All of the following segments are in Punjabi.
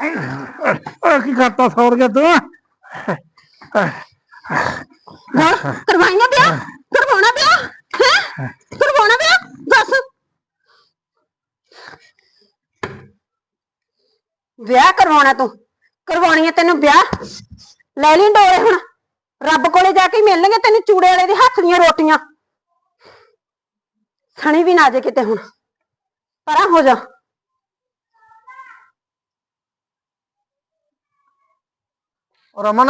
ਓਏ ਕੀ ਕਰਤਾ ਸੌਰ ਗਿਆ ਤੂੰ? ਹਾਂ? ਕਰਵਾਈਆਂ ਵਿਆਹ ਕਰਵਾਉਣਾ ਵਿਆਹ ਹੈ? ਕਰਵਾਉਣਾ ਵਿਆਹ ਦੱਸ। ਵਿਆਹ ਕਰਵਾਉਣਾ ਤੂੰ। ਕਰਵਾਉਣੀ ਹੈ ਤੈਨੂੰ ਵਿਆਹ। ਲੈ ਲਈ ਡੋਲੇ ਹੁਣ। ਰੱਬ ਕੋਲੇ ਜਾ ਕੇ ਮਿਲਣਗੇ ਤੈਨੂੰ ਚੂੜੇ ਵਾਲੇ ਦੇ ਹੱਥ ਦੀਆਂ ਰੋਟੀਆਂ। ਸਣੀ ਵੀ ਨਾ ਜੇ ਕਿਤੇ ਹੁਣ। ਪਰਾਂ ਹੋ ਜਾ। ਰਮਨ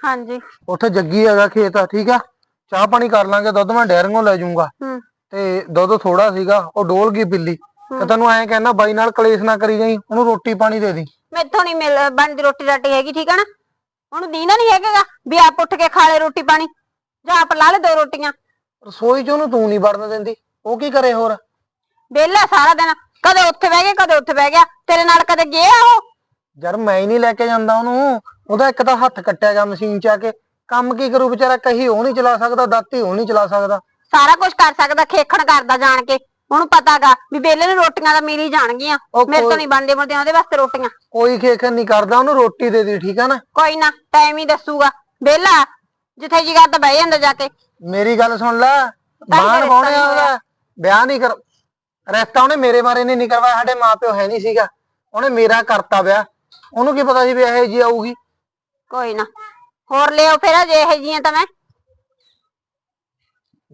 ਹਾਂਜੀ। ਉੱਥੇ ਜੱਗੀ ਹੈਗਾ ਖੇਤ ਆ ਠੀਕ ਆ? ਚਾਹ ਪਾਣੀ ਕਰ ਲਾਂਗੇ ਦੁੱਧ ਮੈਂ ਡੈਰਿੰਗੋਂ ਲੈ ਜਾਊਂਗਾ। ਹੂੰ। ਤੇ ਦੁੱਧ ਥੋੜਾ ਸੀਗਾ ਉਹ ਡੋਲ ਗਈ ਬਿੱਲੀ। ਤੇ ਤੈਨੂੰ ਐਂ ਕਹਿਣਾ ਬਾਈ ਨਾਲ ਕਲੇਸ਼ ਨਾ ਕਰੀ ਜਾਈ ਉਹਨੂੰ ਰੋਟੀ ਪਾਣੀ ਦੇ ਦੀ ਮੈਥੋਂ ਨਹੀਂ ਮਿਲ ਬਣਦੀ ਰੋਟੀ ਰਾਟੀ ਹੈਗੀ ਠੀਕ ਹੈ ਨਾ? ਉਹਨੂੰ ਦੀਨਾ ਨਹੀਂ ਹੈਗਾਗਾ ਵੀ ਆਪ ਉੱਠ ਕੇ ਖਾ ਲੈ ਰੋਟੀ ਪਾਣੀ। ਜਾਂ ਆਪ ਲਾ ਲੈ ਦੋ ਰੋਟੀਆਂ। ਰਸੋਈ 'ਚ ਉਹਨੂੰ ਤੂੰ ਨਹੀਂ ਵੜਨ ਦਿੰਦੀ ਉਹ ਕੀ ਕਰੇ ਹੋਰ? ਵਿਹਲਾ ਸਾਰਾ ਦਿਨ ਕਦੇ ਉੱਥੇ ਬਹਿ ਗਿਆ ਕਦੇ ਉੱਥੇ ਬਹਿ ਗਿਆ ਤੇਰੇ ਨਾਲ ਕਦੇ ਗਿਆ ਉਹ? ਯਾਰ ਮੈਂ ਹੀ ਨਹੀਂ ਲੈ ਕੇ ਜਾਂਦਾ ਉਹਨੂੰ। ਉਹਦਾ ਇੱਕ ਤਾਂ ਹੱਥ ਕੱਟਿਆ ਗਿਆ ਮਸ਼ੀਨ 'ਚ ਆ ਕੇ। ਕੰਮ ਕੀ ਕਰੂ ਵਿਚਾਰਾ ਕਹੀ ਉਹ ਨਹੀਂ ਚਲਾ ਸਕਦਾ ਦਾਤੀ ਉਹ ਨਹੀਂ ਚਲਾ ਸਕਦਾ। ਸਾਰਾ ਕੁਝ ਕਰ ਸਕਦਾ ਖੇਖਣ ਕਰਦਾ ਜਾਣ ਕੇ। ਉਹਨੂੰ ਪਤਾਗਾ ਵੀ ਵਿਹਲੇ ਨੂੰ ਰੋਟੀਆਂ ਤਾਂ ਮੇਰੀ ਜਾਣਗੀਆਂ। ਉਹ ਮੇਰੇ ਤੋਂ ਕੋਈ- ਨਹੀਂ ਬਣਦੇ ਬਣਦੇ ਉਹਦੇ ਵਾਸਤੇ ਰੋਟੀਆਂ। ਕੋਈ ਖੇਖਣ ਨਹੀਂ ਕਰਦਾ ਉਹਨੂੰ ਰੋਟੀ ਦੇ ਦੀ ਠੀਕ ਆ ਨਾ? ਕੋਈ ਨਾ ਟਾਈਮ ਹੀ ਦੱਸੂਗਾ। ਵਿਹਲਾ ਜਿੱਥੇ ਜੀ ਕਰਦਾ ਬਹਿ ਜਾਂਦਾ ਜਾ ਕੇ। ਮੇਰੀ ਗੱਲ ਸੁਣ ਲੈ ਹੀ ਪਾਉਣੇ ਰਿਸ਼ਤਾ ਨਹੀਂ ਉਹਦਾ ਵਿਆਹ ਨਹੀਂ ਕਰ ਰਿਸ਼ਤਾ ਉਹਨੇ ਮੇਰੇ ਬਾਰੇ ਨਹੀਂ ਕਰਵਾਇਆ ਸਾਡੇ ਮਾਪਿਓ ਹੈ ਨਹੀਂ ਸੀਗਾ। ਉਹਨੇ ਮੇਰਾ ਕਰਤਾ ਵਿਆਹ। ਉਹਨੂੰ ਕੀ ਪਤਾ ਸੀ ਵੀ ਇਹੋ ਜੀ ਆਊਗੀ? ਕੋਈ ਨਾ। ਹੋਰ ਲਿਓ ਫਿਰ ਜੇ ਇਹ ਜੀਆਂ ਤਾਂ ਮੈਂ।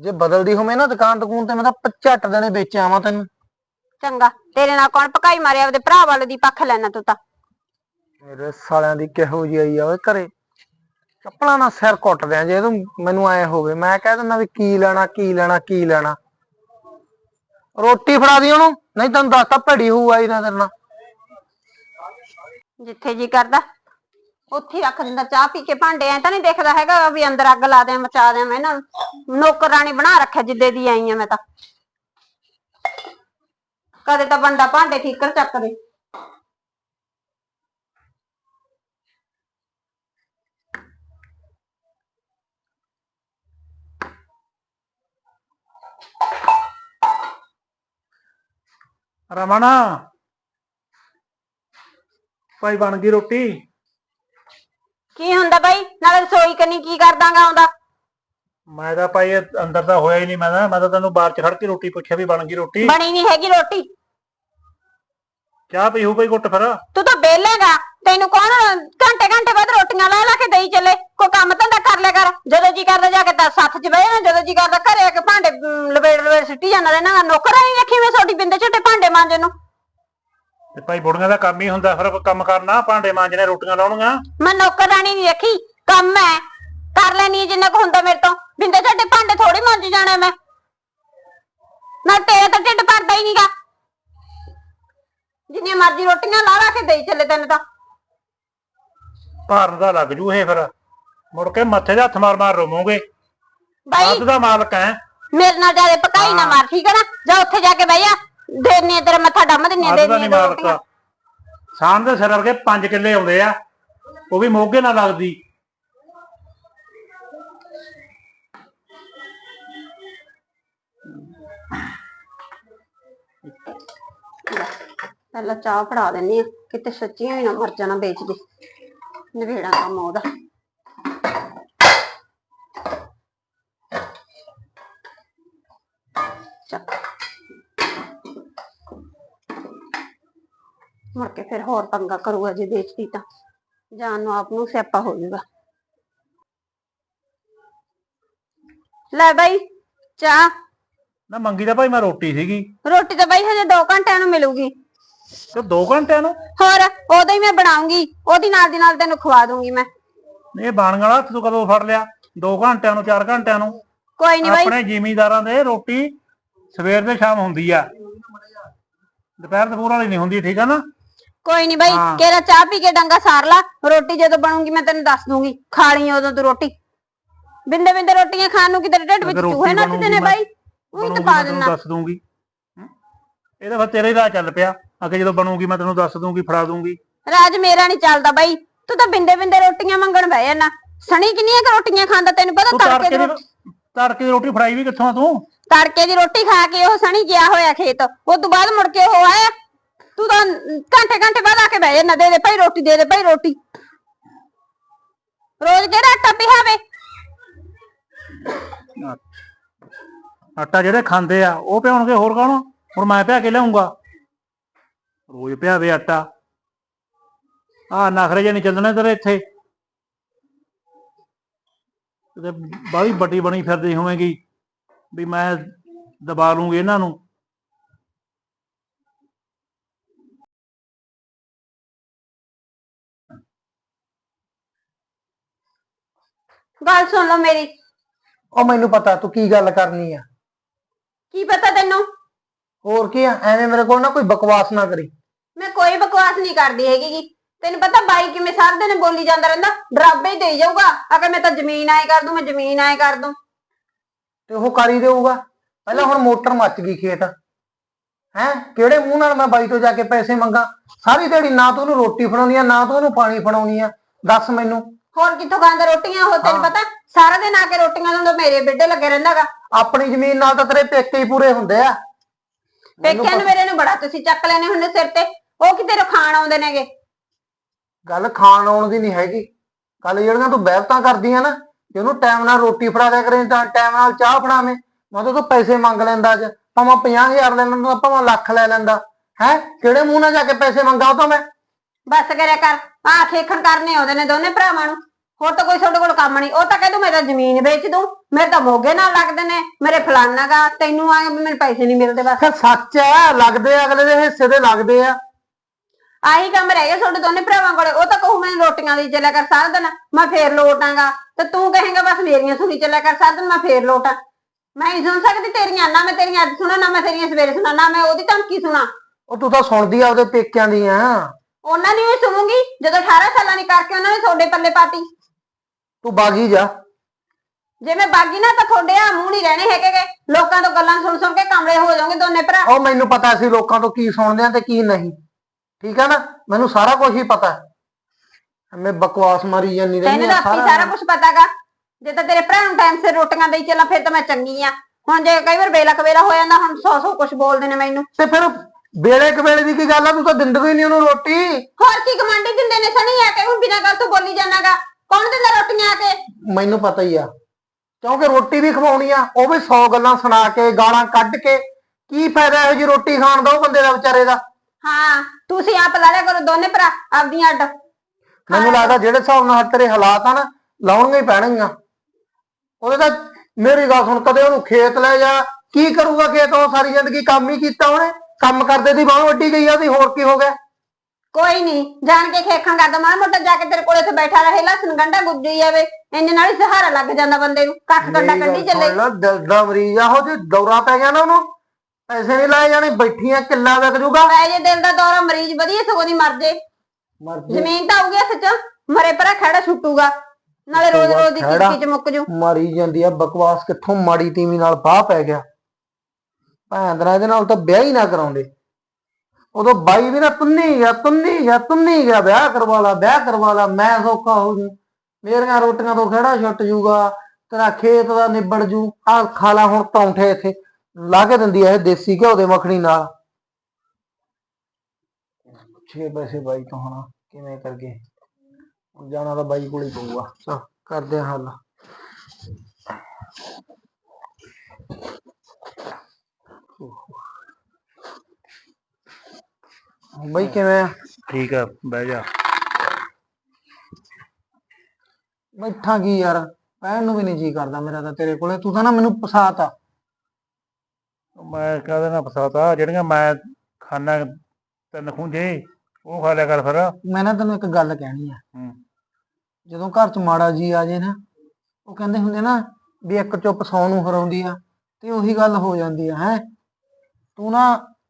ਜੇ ਬਦਲਦੀ ਹੋਵੇ ਨਾ ਦੁਕਾਨ ਦੁਕਾਨ ਤੇ ਮੈਂ ਤਾਂ ਝੱਟ ਦੇਣੇ ਵੇਚ ਆਵਾਂ ਤੈਨੂੰ। ਚੰਗਾ ਤੇਰੇ ਨਾਲ ਕੌਣ ਪਕਾਈ ਮਾਰਿਆ ਉਹਦੇ ਭਰਾ ਵਾਲੇ ਦੀ ਪੱਖ ਲੈਣਾ ਤੂੰ ਤਾਂ। ਮੇਰੇ ਸਾਲਿਆਂ ਦੀ ਕਿਹੋ ਜੀ ਆਈ ਆ ਓਏ ਘਰੇ। ਚੱਪਲਾਂ ਨਾਲ ਸਿਰ ਕੁੱਟ ਦਿਆਂ ਜੇ ਤੂੰ ਮੈਨੂੰ ਐ ਹੋਵੇ ਮੈਂ ਕਹਿ ਦਿੰਦਾ ਵੀ ਕੀ ਲੈਣਾ ਕੀ ਲੈਣਾ ਕੀ ਲੈਣਾ। ਰੋਟੀ ਫੜਾ ਦੀ ਉਹਨੂੰ ਨਹੀਂ ਤੈਨੂੰ ਦੱਸਤਾ ਭੜੀ ਹੋਊ ਆਈ ਨਾ ਤੇਰੇ ਨਾਲ। ਜਿੱਥੇ ਜੀ ਕਰਦਾ। ਉੱਥੇ ਹੀ ਰੱਖ ਦਿੰਦਾ, ਚਾਹ ਪੀ ਕੇ ਭਾਂਡੇ ਐ ਤਾਂ ਨਹੀਂ ਦੇਖਦਾ ਹੈਗਾ ਵੀ ਅੰਦਰ ਅੱਗ ਲਾ ਦਿਆਂ, ਮਚਾ ਦਿਆਂ ਮੈਂ। ਇਹਨਾਂ ਨੂੰ ਨੌਕਰਾਣੀ ਬਣਾ ਰੱਖਿਆ ਜਿੱਦੇ ਦੀ ਆਈ ਆ ਮੈਂ ਤਾਂ। ਕਦੇ ਤਾਂ ਬੰਦਾ ਭਾਂਡੇ ਠੀਕਰ ਚੱਕਦੇ। ਰਮਨ ਭਾਈ ਬਣ ਗਈ ਰੋਟੀ। ਕੀ ਹੁੰਦਾ ਬਾਈ? ਨਾਲੇ ਰਸੋਈ ਕੰਨੀ ਕੀ ਕਰਦਾਗਾ ਆਉਂਦਾ? ਮੈਂ ਤਾਂ ਭਾਈ ਇਹ ਅੰਦਰ ਤਾਂ ਹੋਇਆ ਹੀ ਨਹੀਂ ਮੈਂ ਤਾਂ ਮੈਂ ਤਾਂ ਤੈਨੂੰ ਬਾਹਰ ਚ ਖੜ ਕੇ ਰੋਟੀ ਪੁੱਛਿਆ ਵੀ ਬਣ ਗਈ ਰੋਟੀ। ਬਣੀ ਨਹੀਂ ਹੈਗੀ ਰੋਟੀ। ਚਾਹ ਪੀ ਹੋ ਭਾਈ ਘੁੱਟ ਫਿਰ? ਤੂੰ ਤਾਂ ਬੇਲੇਗਾ ਤੈਨੂੰ ਕੌਣ ਘੰਟੇ ਘੰਟੇ ਬਾਅਦ ਰੋਟੀਆਂ ਲਾ ਲਾ ਕੇ ਦੇਈ ਚੱਲੇ। ਕੋਈ ਕੰਮ ਧੰਦਾ ਕਰ ਲਿਆ ਕਰ। ਜਦੋਂ ਜੀ ਕਰਦਾ ਜਾ ਕੇ ਤਾਂ ਸੱਥ 'ਚ ਬਹਿ ਜਾਣਾ ਜਦੋਂ ਜੀ ਕਰਦਾ ਘਰੇ ਆ ਕੇ ਭਾਂਡੇ ਅਮ, ਲਵੇੜ ਲਵੇੜ ਸਿੱਟੀ ਜਾਂਦਾ ਰਹਿਣਾ ਨੌਕਰਾਂ ਨਹੀਂ ਰੱਖੀ ਮੈਂ ਤੁਹਾਡੀ ਬਿੰਦੇ ਝੱਟੇ ਭਾਂਡੇ ਮਾਂਜਣ ਨੂੰ। ਤੇ ਭਾਈ ਬੁੜੀਆਂ ਦਾ ਕੰਮ ਹੀ ਹੁੰਦਾ ਫਿਰ ਕੰਮ ਕਰਨਾ ਭਾਂਡੇ ਮਾਂਜਣੇ ਰੋਟੀਆਂ ਲਾਉਣੀਆਂ। ਮੈਂ ਨੌਕਰਾਣੀ ਨਹੀਂ ਰੱਖੀ ਕੰਮ ਹੈ। ਕਰ ਲੈਣੀ ਜਿੰਨਾ ਕੁ ਹੁੰਦਾ ਮੇਰੇ ਤੋਂ। ਬਿੰਦੇ ਝੱਟੇ ਭਾਂਡੇ ਥੋੜੀ ਮਾਂਜ ਜਾਣਾ ਮੈਂ। ਨਾ ਤੇਰਾ ਤਾਂ ਢਿੱਡ ਭਰਦਾ ਹੀ ਨਹੀਂਗਾ ਜਿੰਨੀਆਂ ਮਰਜ਼ੀ ਰੋਟੀਆਂ ਲਾ ਲਾ ਕੇ ਦੇਈ ਚੱਲੇ ਤੈਨੂੰ ਤਾਂ। ਭਾਰਨ ਦਾ ਲੱਗ ਜੂ ਇਹ ਫਿਰ। ਮੁੜ ਕੇ ਮੱਥੇ ਦੇ ਹੱਥ ਮਾਰ ਮਾਰ ਰੋਵੋਗੇ। ਬਾਈ। ਅੱਧ ਦਾ ਮਾਲਕ ਹੈ। ਮੇਰੇ ਨਾਲ ਜ਼ਿਆਦਾ ਪਕਾਈ ਨਾ ਮਾਰ ਠੀਕ ਹੈ ਨਾ? ਜਾ ਉੱਥੇ ਜਾ ਕੇ ਬਹਿ ਜਾ। ਤੇਰਾ ਮੱਥਾ ਦਿੰਨੀ ਦਾ ਨਹੀਂ ਮਾਲਕ ਸਾਨ ਦੇ ਸਿਰ ਵਰਗੇ 5 ਕਿੱਲੇ ਆਉਂਦੇ ਆ। ਉਹ ਵੀ ਮੋਗੇ ਨਾਲ ਲੱਗਦੀ। ਪਹਿਲਾਂ ਚਾਹ ਫੜਾ ਦਿੰਨੀ ਆ। ਕਿਤੇ ਸੱਚੀਆਂ ਹੀ ਨਾ ਮਰ ਜਾਣਾ ਵੇਚਦੀ ਨਵੇੜਾ ਕੰਮ ਉਹਦਾ। ਚੱਕ ਮੁੜ ਕੇ ਫਿਰ ਹੋਰ ਪੰਗਾ ਕਰੂਗਾ ਜੇ ਵੇਚਦੀ ਤਾਂ। ਜਾਨ ਨੂੰ ਆਪ ਨੂੰ ਸਿਆਪਾ ਹੋ ਜਾਊਗਾ ਲੈ ਬਾਈ ਚਾਹ। ਨਾ ਮੰਗੀ ਤਾਂ ਭਾਈ ਮੈਂ ਰੋਟੀ ਸੀਗੀ। ਰੋਟੀ ਤਾਂ ਬਾਈ ਹਜੇ 2 ਘੰਟਿਆਂ ਨੂੰ ਮਿਲੂਗੀ। ਤੇ 2 ਘੰਟਿਆਂ ਨੂੰ? ਹੋਰ ਉਦੋਂ ਹੀ ਮੈਂ ਬਣਾਉਂਗੀ। ਉਹਦੀ ਨਾਲ ਦੀ ਨਾਲ ਤੈਨੂੰ ਖਵਾ ਦੂੰਗੀ ਮੈਂ। ਇਹ ਬਾਣ ਵਾਲਾ ਤੂੰ ਕਦੋਂ ਫੜ ਲਿਆ? 2 ਘੰਟਿਆਂ ਨੂੰ 4 ਘੰਟਿਆਂ ਨੂੰ? ਕੋਈ ਨਹੀਂ ਬਾਈ। ਆਪਣੇ ਜ਼ਿਮੀਂਦਾਰਾਂ ਦੇ ਰੋਟੀ ਸਵੇਰ ਤੇ ਸ਼ਾਮ ਹੁੰਦੀ ਆ। ਦੁਪਹਿਰ ਦੁਪਹਿਰ ਵਾਲੀ ਨਹੀਂ ਹੁੰਦੀ ਠੀਕ ਆ ਨਾ? ਕੋਈ ਨਹੀਂ ਬਾਈ ਹਾਂ। ਕੇਰਾ ਚਾਹ ਪੀ ਕੇ ਡੰਗਾ ਸਾਰ ਲਾ ਰੋਟੀ ਜਦੋਂ ਬਣੂਗੀ ਮੈਂ ਤੈਨੂੰ ਦੱਸ ਦੂੰਗੀ ਖਾ ਲਈ ਉਦੋਂ ਤੂੰ ਰੋਟੀ। ਬਿੰਦੇ ਬਿੰਦੇ ਰੋਟੀਆਂ ਖਾਣ ਨੂੰ ਕਿਤੇ ਢਿੱਡ ਵਿੱਚ ਅਗਰ ਰੋਟੀ ਚੂਹੇ ਨੱਚਦੇ ਨੇ ਬਣੂਗੀ ਬਾਈ ਉਹੀ ਬਣੂਗੀ ਤਾਂ ਪਾ ਮੈਂ ਤੈਨੂੰ ਦੱਸ ਦੂੰਗੀ। ਹਮ? ਇਹਦਾ ਫਿਰ ਤੇਰੇ ਰਾਹ ਚੱਲ ਪਿਆ ਅੱਗੇ ਜਦੋਂ ਬਣੂਗੀ ਮੈਂ ਤੈਨੂੰ ਦੱਸ ਦੂੰਗੀ ਫੜਾ ਦੂੰਗੀ। ਰਾਜ ਮੇਰਾ ਨਹੀਂ ਚੱਲਦਾ ਬਾਈ ਤੂੰ ਤਾਂ ਬਿੰਦੇ ਬਿੰਦੇ ਰੋਟੀਆਂ ਮੰਗਣ ਬਹਿ ਜਾਣਾ ਸਣੀ ਕਿੰਨੀਆਂ ਕੁ ਰੋਟੀਆਂ ਖਾਂਦਾ ਤੈਨੂੰ ਪਤਾ ਤੂੰ ਤੜਕੇ ਤੜਕੇ ਦੀ ਦੀ ਰੋਟੀ? ਤੜਕੇ ਦੀ ਰੋਟੀ ਫੜਾਈ ਵੀ ਕਿੱਥੋਂ ਆ ਤੂੰ? ਤੜਕੇ ਦੀ ਰੋਟੀ ਖਾ ਕੇ ਉਹ ਸਣੀ ਗਿਆ ਹੋਇਆ ਖੇਤ ਉਸ ਤੋਂ ਬਾਅਦ ਮੁੜ ਕੇ ਉਹ ਆਇਆ। ਤੂੰ ਤਾਂ ਘੰਟੇ ਘੰਟੇ ਬਾਅਦ ਆ ਕੇ ਬਹਿ ਜਾਂਦਾ, ਦੇ ਦੇ ਭਾਈ ਰੋਟੀ, ਦੇ ਦੇ ਭਾਈ ਰੋਟੀ। ਰੋਜ਼ ਕਿਹੜਾ ਆਟਾ ਪਿਹਾਵੇ ਆਟਾ ਜਿਹੜੇ ਖਾਂਦੇ ਆ, ਉਹ ਪਿਆਉਣਗੇ ਹੋਰ ਕੌਣ? ਹੁਣ ਮੈਂ ਪਿਆ ਕੇ ਲਿਆਉਂਗਾ। ਰੋਜ਼ ਪਿਆਵੇ ਆਟਾ। ਆ ਨਖਰੇ ਜੇ ਨਹੀਂ ਚੱਲਣੇ ਤੇਰੇ ਇੱਥੇ। ਤੇ ਬਾਹਲੀ ਵੱਡੀ ਬਣੀ ਫਿਰਦੀ ਹੋਵੇਗੀ, ਵੀ ਮੈਂ ਦਬਾ ਲੂੰਗੀ ਇਹਨਾਂ ਨੂੰ। ਗੱਲ ਸੁਣ ਲਓ ਮੇਰੀ। ਉਹ ਮੈਨੂੰ ਪਤਾ ਤੂੰ ਕੀ ਗੱਲ ਕਰਨੀ ਆ। ਕੀ ਪਤਾ ਤੈਨੂੰ? ਹੋਰ ਕੀ ਆ ਐਵੇਂ ਮੇਰੇ ਕੋਲ ਨਾ ਕੋਈ ਬਕਵਾਸ ਨਾ ਕਰੀ। ਮੈਂ ਕੋਈ ਬਕਵਾਸ ਨਹੀਂ ਕਰਦੀ ਹੈਗੀ ਗੀ। ਤੈਨੂੰ ਪਤਾ ਬਾਈ ਕਿਵੇਂ ਸਾਰੇ ਦਿਨ ਬੋਲੀ ਜਾਂਦਾ ਰਹਿੰਦਾ? ਡਰਾਬੇ ਹੀ ਦੇਈ ਜਾਊਗਾ। ਅਗਰ ਮੈਂ ਤਾਂ ਜ਼ਮੀਨ ਆਏ ਕਰ ਦੂੰ ਮੈਂ ਜ਼ਮੀਨ ਆਏ ਕਰ ਦੂੰ। ਤੇ ਉਹ ਕਰ ਹੀ ਦੇਊਗਾ। ਪਹਿਲਾਂ ਹੁਣ ਮੋਟਰ ਮੱਚ ਗਈ ਖੇਤ। ਹੈ? ਕਿਹੜੇ ਮੂੰਹ ਨਾਲ ਮੈਂ ਬਾਈ ਤੋਂ ਜਾ ਕੇ ਪੈਸੇ ਮੰਗਾ? ਸਾਰੀ ਦਿਹਾੜੀ ਨਾ ਤੂੰ ਉਹਨੂੰ ਰੋਟੀ ਫੜਾਉਣੀ ਆ ਨਾ ਤੂੰ ਉਹਨੂੰ ਪਾਣੀ ਫੜਾਉਣੀ ਆ। ਦੱਸ ਮੈਨੂੰ। ਹੋਰ ਕਿੱਥੋਂ ਖਾਂਦਾ ਰੋਟੀਆਂ? ਉਹ ਤੈਨੂੰ ਪਤਾ ਸਾਰਾ ਦਿਨ ਆ ਕੇ ਰੋਟੀਆਂ ਲਾਉਂਦਾ ਮੇਰੇ ਬਿੱਡੇ ਲੱਗੇ ਰਹਿੰਦਾਗਾ। ਆਪਣੀ ਜ਼ਮੀਨ ਨਾਲ ਤਾਂ ਤੇਰੇ ਪੇਕੇ ਹੀ ਪੂਰੇ ਹੁੰਦੇ ਆ। ਪੇਕਿਆਂ ਨੂੰ ਮੇਰੇ ਨੂੰ ਬੜਾ ਤੁਸੀਂ ਚੱਕ ਲੈਣੇ ਹੁੰਦੇ ਸਿਰ ਤੇ। ਉਹ ਕਿਤੇ ਰਖਾਣ ਆਉਂਦੇ ਨੇਗੇ। ਗੱਲ ਖਾਣ ਆਉਣ ਦੀ ਨਹੀਂ ਹੈਗੀ। ਗੱਲ ਜਿਹੜੀਆਂ ਤੂੰ ਬਹਿਬਤਾਂ ਕਰਦੀਆਂ ਨਾ ਜੇ ਉਹਨੂੰ ਟਾਈਮ ਨਾਲ ਰੋਟੀ ਫੜਾ ਦਿਆ ਕਰੇ ਤਾਂ ਟਾਈਮ ਨਾਲ ਚਾਹ ਫੜਾਵੇਂ ਮੈਂ ਤਾਂ ਤੂੰ ਪੈਸੇ ਮੰਗ ਲੈਂਦਾ ਅੱਜ। ਭਾਵੇਂ 50000 ਲੈ ਲੈਂਦਾ ਭਾਵੇਂ ਲੱਖ ਲੈ ਲੈਂਦਾ। ਹੈ? ਕਿਹੜੇ ਮੂੰਹ ਨਾਲ ਜਾ ਕੇ ਪੈਸੇ ਮੰਗਾ ਉਹ ਤਾਂ ਮੈਂ? ਬਸ ਕਰਿਆ ਕਰ। ਆ ਖੇਖਣ ਕਰਨੇ ਆਉਂਦੇ ਨੇ ਦੋਨੇ ਭਰਾਵਾਂ ਨੂੰ। ਹੋਰ ਤਾਂ ਕੋਈ ਤੁਹਾਡੇ ਕੋਲ ਕੰਮ ਨਹੀਂ। ਉਹ ਤਾਂ ਕਹਿ ਦੂੰ ਮੈਂ ਤਾਂ ਜ਼ਮੀਨ ਵੇਚ ਦੂੰ ਮੇਰੇ ਤਾਂ ਮੋਗੇ ਨਾਲ ਲੱਗਦੇ ਨੇ। ਮੇਰੇ ਫਲਾਨਾ ਗਾ ਤੈਨੂੰ ਆ ਮੈਨੂੰ ਪੈਸੇ ਨਹੀਂ ਮਿਲਦੇ ਬਸ। ਆਖਿਰ ਸੱਚ ਹੈ ਲੱਗਦੇ ਆ ਅਗਲੇ ਦੇ ਹਿੱਸੇ ਦੇ ਲੱਗਦੇ ਆ। ਆਹੀ ਕੰਮ ਰਹਿ ਗਿਆ ਤੁਹਾਡੇ ਦੋਨੇ ਭਰਾਵਾਂ ਕੋਲੇ। ਉਹ ਤਾਂ ਕਹੂ ਮੈਨੂੰ ਰੋਟੀਆਂ ਦੀ ਚੱਲਿਆ ਕਰ ਸਾਰਾ ਦਿਨ ਮੈਂ ਫੇਰ ਲੋਟਾਂਗਾ। ਤੇ ਤੂੰ ਕਹੇਂਗਾ ਬਸ ਮੇਰੀਆਂ ਸੁਣੀ ਚੱਲਿਆ ਕਰ ਸਾਰਾ ਦਿਨ ਮੈਂ ਫੇਰ ਲੋਟਾਂ। ਮੈਂ ਨਹੀਂ ਸੁਣ ਸਕਦੀ ਤੇਰੀਆਂ ਨਾ ਮੈਂ ਤੇਰੀਆਂ ਅੱਜ ਸੁਣਾ ਨਾ ਮੈਂ ਤੇਰੀਆਂ ਸਵੇਰੇ ਸੁਣਾ ਨਾ ਮੈਂ ਉਹਦੀ ਧਮਕੀ ਸੁਣਾ। ਉਹ ਤੂੰ ਤਾਂ ਸੁਣਦੀ ਆ ਉਹਦੇ ਪੇਕਿਆਂ ਦੀਆਂ ਉਹਨਾਂ ਦੀ ਵੀ ਸੁਣੂਗੀ ਜਦੋਂ 18 ਸਾਲਾਂ ਦੀ ਕਰਕੇ ਉਹਨਾਂ ਨੇ ਤੁਹਾਡੇ ਪੱਲੇ ਪਾਤੀ। ਤੂੰ ਬਾਗੀ ਜਾ। ਜੇ ਮੈਂ ਬਾਗੀ ਨਾ ਤਾਂ ਤੁਹਾਡੇ ਆ ਮੂੰਹ ਨਹੀਂ ਰਹਿਣੇ ਹੈਗੇ ਗੇ। ਲੋਕਾਂ ਤੋਂ ਗੱਲਾਂ ਸੁਣ ਸੁਣ ਕੇ ਕਮਲੇ ਹੋ ਜਾਓਗੇ ਦੋਨੇ ਭਰਾ। ਉਹ ਮੈਨੂੰ ਪਤਾ ਸੀ ਲੋਕਾਂ ਤੋਂ ਕੀ ਸੁਣਦੇ ਆ ਤੇ ਕੀ ਨਹੀਂ। ਠੀਕ ਆ ਨਾ? ਮੈਨੂੰ ਸਾਰਾ ਕੁਝ ਹੀ ਪਤਾ। ਮੈਂ ਬਕਵਾਸ ਮਾਰੀ ਜਾਂਦੀ ਤੈਨੂੰ ਰਹਿੰਦੀ ਤਾਂ ਆ ਆਪੀ ਸਾਰਾ ਕੁਝ ਪਤਾਗਾ। ਜੇ ਤਾਂ ਤੇਰੇ ਭਰਾ ਨੂੰ ਟਾਈਮ ਸਿਰ ਰੋਟੀਆਂ ਦੇਈ ਚੱਲਾਂ ਫਿਰ ਤਾਂ ਮੈਂ ਚੰਗੀ ਆ। ਹੁਣ ਜੇ ਕਈ ਵਾਰ ਵੇਲਾ ਕਵੇਲਾ ਹੋ ਜਾਂਦਾ ਹੁਣ ਸੌ ਸੌ ਕੁਝ ਬੋਲਦੇ ਨੇ ਮੈਨੂੰ। ਤੇ ਫਿਰ ਵੇਲੇ ਕਵੇਲੇ ਦੀ ਕੀ ਗੱਲ ਆ? ਤੂੰ ਤਾਂ ਦਿੰਦੇ ਹੀ ਨਹੀਂ ਉਹਨੂੰ ਰੋਟੀ। ਹੋਰ ਕੀ ਕਮਾਂਡੀ ਦਿੰਦੇ ਨੇ ਸਣੀ ਆ ਕੇ? ਹੁਣ ਬਿਨਾਂ ਗੱਲ ਤੋਂ ਬੋਲੀ ਜਾਣਾਗਾ। ਕੌਣ ਦਿੰਦਾ ਰੋਟੀਆਂ ਆ ਕੇ? ਮੈਨੂੰ ਪਤਾ ਹੀ ਆ। ਕਿਉਂਕਿ ਰੋਟੀ ਵੀ ਖਵਾਉਣੀ ਆ ਉਹ ਵੀ 100 ਗੱਲਾਂ ਸੁਣਾ ਕੇ ਗਾਲਾਂ ਕੱਢ ਕੇ ਕੀ ਫਾਇਦਾ ਇਹੋ ਜੀ ਰੋਟੀ ਖਾਣ ਦਾ ਉਹ ਬੰਦੇ ਦਾ ਵਿਚਾਰੇ ਦਾ? ਹਾਂ ਤੁਸੀਂ ਆਪ ਲਾ ਲਿਆ ਕਰੋ ਦੋਨੇ ਭਰਾ ਆਪਦੀਆਂ ਅੱਡ। ਮੈਨੂੰ ਲੱਗਦਾ ਜਿਹੜੇ ਹਿਸਾਬ ਨਾਲ ਤੇਰੇ ਹਾਲਾਤ ਆ ਨਾ ਲਾਉਣਗੇ ਹੀ ਪੈਣਗੀਆਂ। ਉਹਦੇ ਤਾਂ ਮੇਰੀ ਗੱਲ ਸੁਣ ਕਦੇ ਉਹਨੂੰ ਖੇਤ ਲੈ ਜਾ। ਕੀ ਕਰੂਗਾ ਖੇਤ? ਉਹ ਸਾਰੀ ਜ਼ਿੰਦਗੀ ਕੰਮ ਹੀ ਕੀਤਾ ਉਹਨੇ। ਕੰਮ ਕਰਦੇ ਦੀ ਬਾਹ ਵੱਡੀ ਗਈ ਆ ਉਹਦੀ ਹੋਰ ਕੀ ਹੋ ਗਿਆ? ਕੋਈ ਨਹੀਂ ਜਾਣ ਕੇ ਖੇਖਾਂ ਕਰਦਾ ਮਾੜਾ ਮੋਟਾ ਜਾ ਕੇ ਤੇਰੇ ਕੋਲੇ ਤੇ ਬੈਠਾ ਰਹੇ ਲਸਣ ਗੰਡਾ ਗੁੱਜੀ ਜਾਵੇ ਇੰਨੇ ਨਾਲ ਹੀ ਸਹਾਰਾ ਲੱਗ ਜਾਂਦਾ ਬੰਦੇ ਨੂੰ ਕੱਖ ਮੇਰੀ ਕੱਢੀ ਚੱਲੇ। ਲੈ, ਦਿਲ ਦਾ ਮਰੀਜ਼ ਆ ਉਹ ਜੇ ਦੌਰਾ ਪੈ ਗਿਆ ਨਾ ਉਹਨੂੰ ਪੈਸੇ ਨਹੀਂ ਲਾਏ ਜਾਣੇ ਬੈਠੀਆਂ ਕਿੱਲਾ ਵਿਕ ਜੂਗਾ। ਪੈ ਜੇ ਦਿਲ ਦਾ ਦੌਰਾ ਮਰੀਜ਼ ਵਧੀਆ ਸਗੋਂ ਦੀ ਮਰ ਜੇ। ਮਰ ਜੇ। ਜ਼ਮੀਨ ਤਾਂ ਆਊਗੀ ਹੱਥ 'ਚ ਮਰੇ ਪਰਾ ਖੜਾ ਛੁੱਟੂਗਾ ਨਾਲੇ ਰੋਜ਼ ਰੋਜ਼ ਦੀ। ਕਿਸਕੀ 'ਚ ਮੁੱਕ ਜੂ। ਮਾਰੀ ਜਾਂਦੀ ਆ ਬਕਵਾਸ ਕਿੱਥੋਂ ਮਾੜੀ ਤੀਵੀਂ ਨਾਲ ਬਾਹ ਪੈ ਗਿਆ। ਭੈਂਦਰਾ ਇਹਦੇ ਨਾਲ ਤਾਂ ਵਿਆਹ ਹੀ ਨਾ ਕਰਾਉਂਦੇ। ਉਦੋਂ ਬਾਈ ਵੀ ਨਾ ਤੁੰਨੀ ਗਿਆ ਤੁੰਨੀ ਗਿਆ ਤੁੰਨੀ ਗਿਆ, ਵਿਆਹ ਕਰਵਾ ਲਾ, ਵਿਆਹ ਕਰਵਾ ਲਾ, ਮੈਂ ਸੌਖਾ ਹੋ ਜੂ। ਮੇਰੀਆਂ ਰੋਟੀਆਂ ਤੋਂ ਖੜਾ ਛੁੱਟ ਜੂਗਾ, ਤੇਰਾ ਖੇਤ ਦਾ ਨਿਬੜ ਜੂ ਆ ਖਾ ਲਾ ਹੁਣ ਪਰੌਂਠੇ ਇੱਥੇ ਲਾ ਕੇ ਦਿੰਦੀ ਆ ਇਹ ਦੇਸੀ ਘਿਓ ਦੇ ਮੱਖਣੀ ਨਾਲ। ਛੇ ਪੈਸੇ ਬਾਈ ਤੋਂ ਹੁਣ, ਕਿਵੇਂ ਕਰਗੇ? ਹੁਣ ਜਾਣਾ ਤਾਂ ਬਾਈ ਕੋਲ ਹੀ ਪਊਗਾ। ਚਲ, ਕਰਦੇ ਆ ਹੱਲ। ਬਈ ਕਿਵੇਂ ਆ? ਠੀਕ ਆ ਬਹਿ ਜਾ। ਬੈਠਾ ਕੀ ਯਾਰ? ਪੈਣ ਨੂੰ ਵੀ ਨਹੀਂ ਜੀ ਕਰਦਾ ਮੇਰਾ ਤਾਂ ਤੇਰੇ ਕੋਲੇ। ਤੂੰ ਤਾਂ ਨਾ ਮੈਨੂੰ ਪਸਾਤਾ ਮੈਂ ਕਹਦੇ ਨਾ ਫਸਾਤਾ? ਜਿਹੜੀਆਂ ਮੈਂ ਖਾਣਾ ਤਿੰਨ ਖੁੰਝੇ ਉਹ ਖਾ ਲਿਆ ਕਰ ਫਿਰ। ਮੈਂ ਨਾ ਤੈਨੂੰ ਇੱਕ ਗੱਲ ਕਹਿਣੀ ਆ। ਹੂੰ। ਜਦੋਂ ਘਰ ਚ ਮਾੜਾ ਜੀ ਆ ਜੇ ਨਾ ਉਹ ਕਹਿੰਦੇ ਹੁੰਦੇ ਨਾ ਵੀ ਇੱਕ ਚੁੱਪ ਸੌ ਨੂੰ ਹਰਾਉਂਦੀ ਆ ਤੇ ਉਹੀ ਗੱਲ ਹੋ ਜਾਂਦੀ ਆ ਹੈ? ਤੂੰ ਨਾ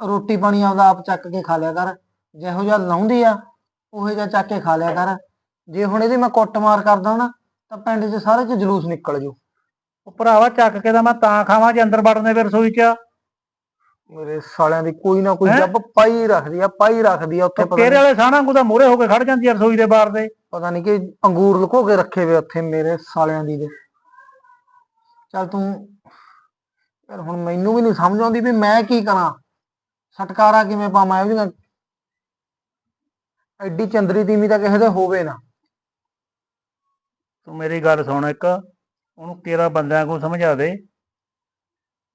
ਰੋਟੀ ਪਾਣੀ ਆਪਦਾ ਆਪ ਚੱਕ ਕੇ ਖਾ ਲਿਆ ਕਰ ਜਿਹੋ ਜਿਹਾ ਲਾਉਂਦੀ ਆ ਉਹੋ ਜਿਹਾ ਚੱਕ ਕੇ ਖਾ ਲਿਆ ਕਰ। ਜੇ ਹੁਣ ਇਹਦੀ ਮੈਂ ਕੁੱਟਮਾਰ ਕਰਦਾ ਨਾ ਤਾਂ ਪਿੰਡ 'ਚ ਸਾਰੇ 'ਚ ਜਲੂਸ ਨਿਕਲ ਜੂ। ਉਹ ਭਰਾਵਾ ਚੱਕ ਕੇ ਤਾਂ ਮੈਂ ਤਾਂ ਖਾਵਾਂ ਜੇ ਅੰਦਰ ਵੜਨੇ ਫਿਰ ਰਸੋਈ ਚ ਮੇਰੇ ਸਾਲਿਆਂ ਦੀ ਕੋਈ ਨਾ ਕੋਈ ਹੈਂ? ਜੱਬ ਪਾਈ ਰੱਖਦੀ ਆ ਪਾਈ ਰੱਖਦੀ ਆ ਉੱਥੇ ਪਤਾ ਨੀ- ਵਾਲੇ ਸਾਣਾ ਨੂੰ ਤਾਂ ਮੂਹਰੇ ਹੋ ਕੇ ਖੜ ਜਾਂਦੀ ਆ ਰਸੋਈ ਦੇ ਬਾਹਰ ਦੇ। ਪਤਾ ਨਹੀਂ ਕਿ ਅੰਗੂਰ ਲੁਕੋ ਕੇ ਰੱਖੇ ਵੇ ਉੱਥੇ ਮੇਰੇ ਸਾਲਿਆਂ ਦੀ ਦੇ। ਚੱਲ ਤੂੰ ਯਾਰ ਹੁਣ ਮੈਨੂੰ ਵੀ ਨਹੀਂ ਸਮਝ ਆਉਂਦੀ ਵੀ ਮੈਂ ਕੀ ਕਰਾਂ। ਛਟਕਾਰਾ ਕਿਵੇਂ ਪਾਵਾਂ ਇਹੋ ਜਿਹੀਆਂ ਐਡੀ ਚੰਦਰੀ ਤੀਮੀ ਤਾਂ ਕਿਸੇ ਦੇ ਹੋਵੇ ਨਾ। ਤੂੰ ਮੇਰੀ ਗੱਲ ਸੁਣ ਇੱਕ ਉਹਨੂੰ ਤੇਰਾ ਬੰਦਿਆਂ ਕੋ ਸਮਝਾ ਦੇ।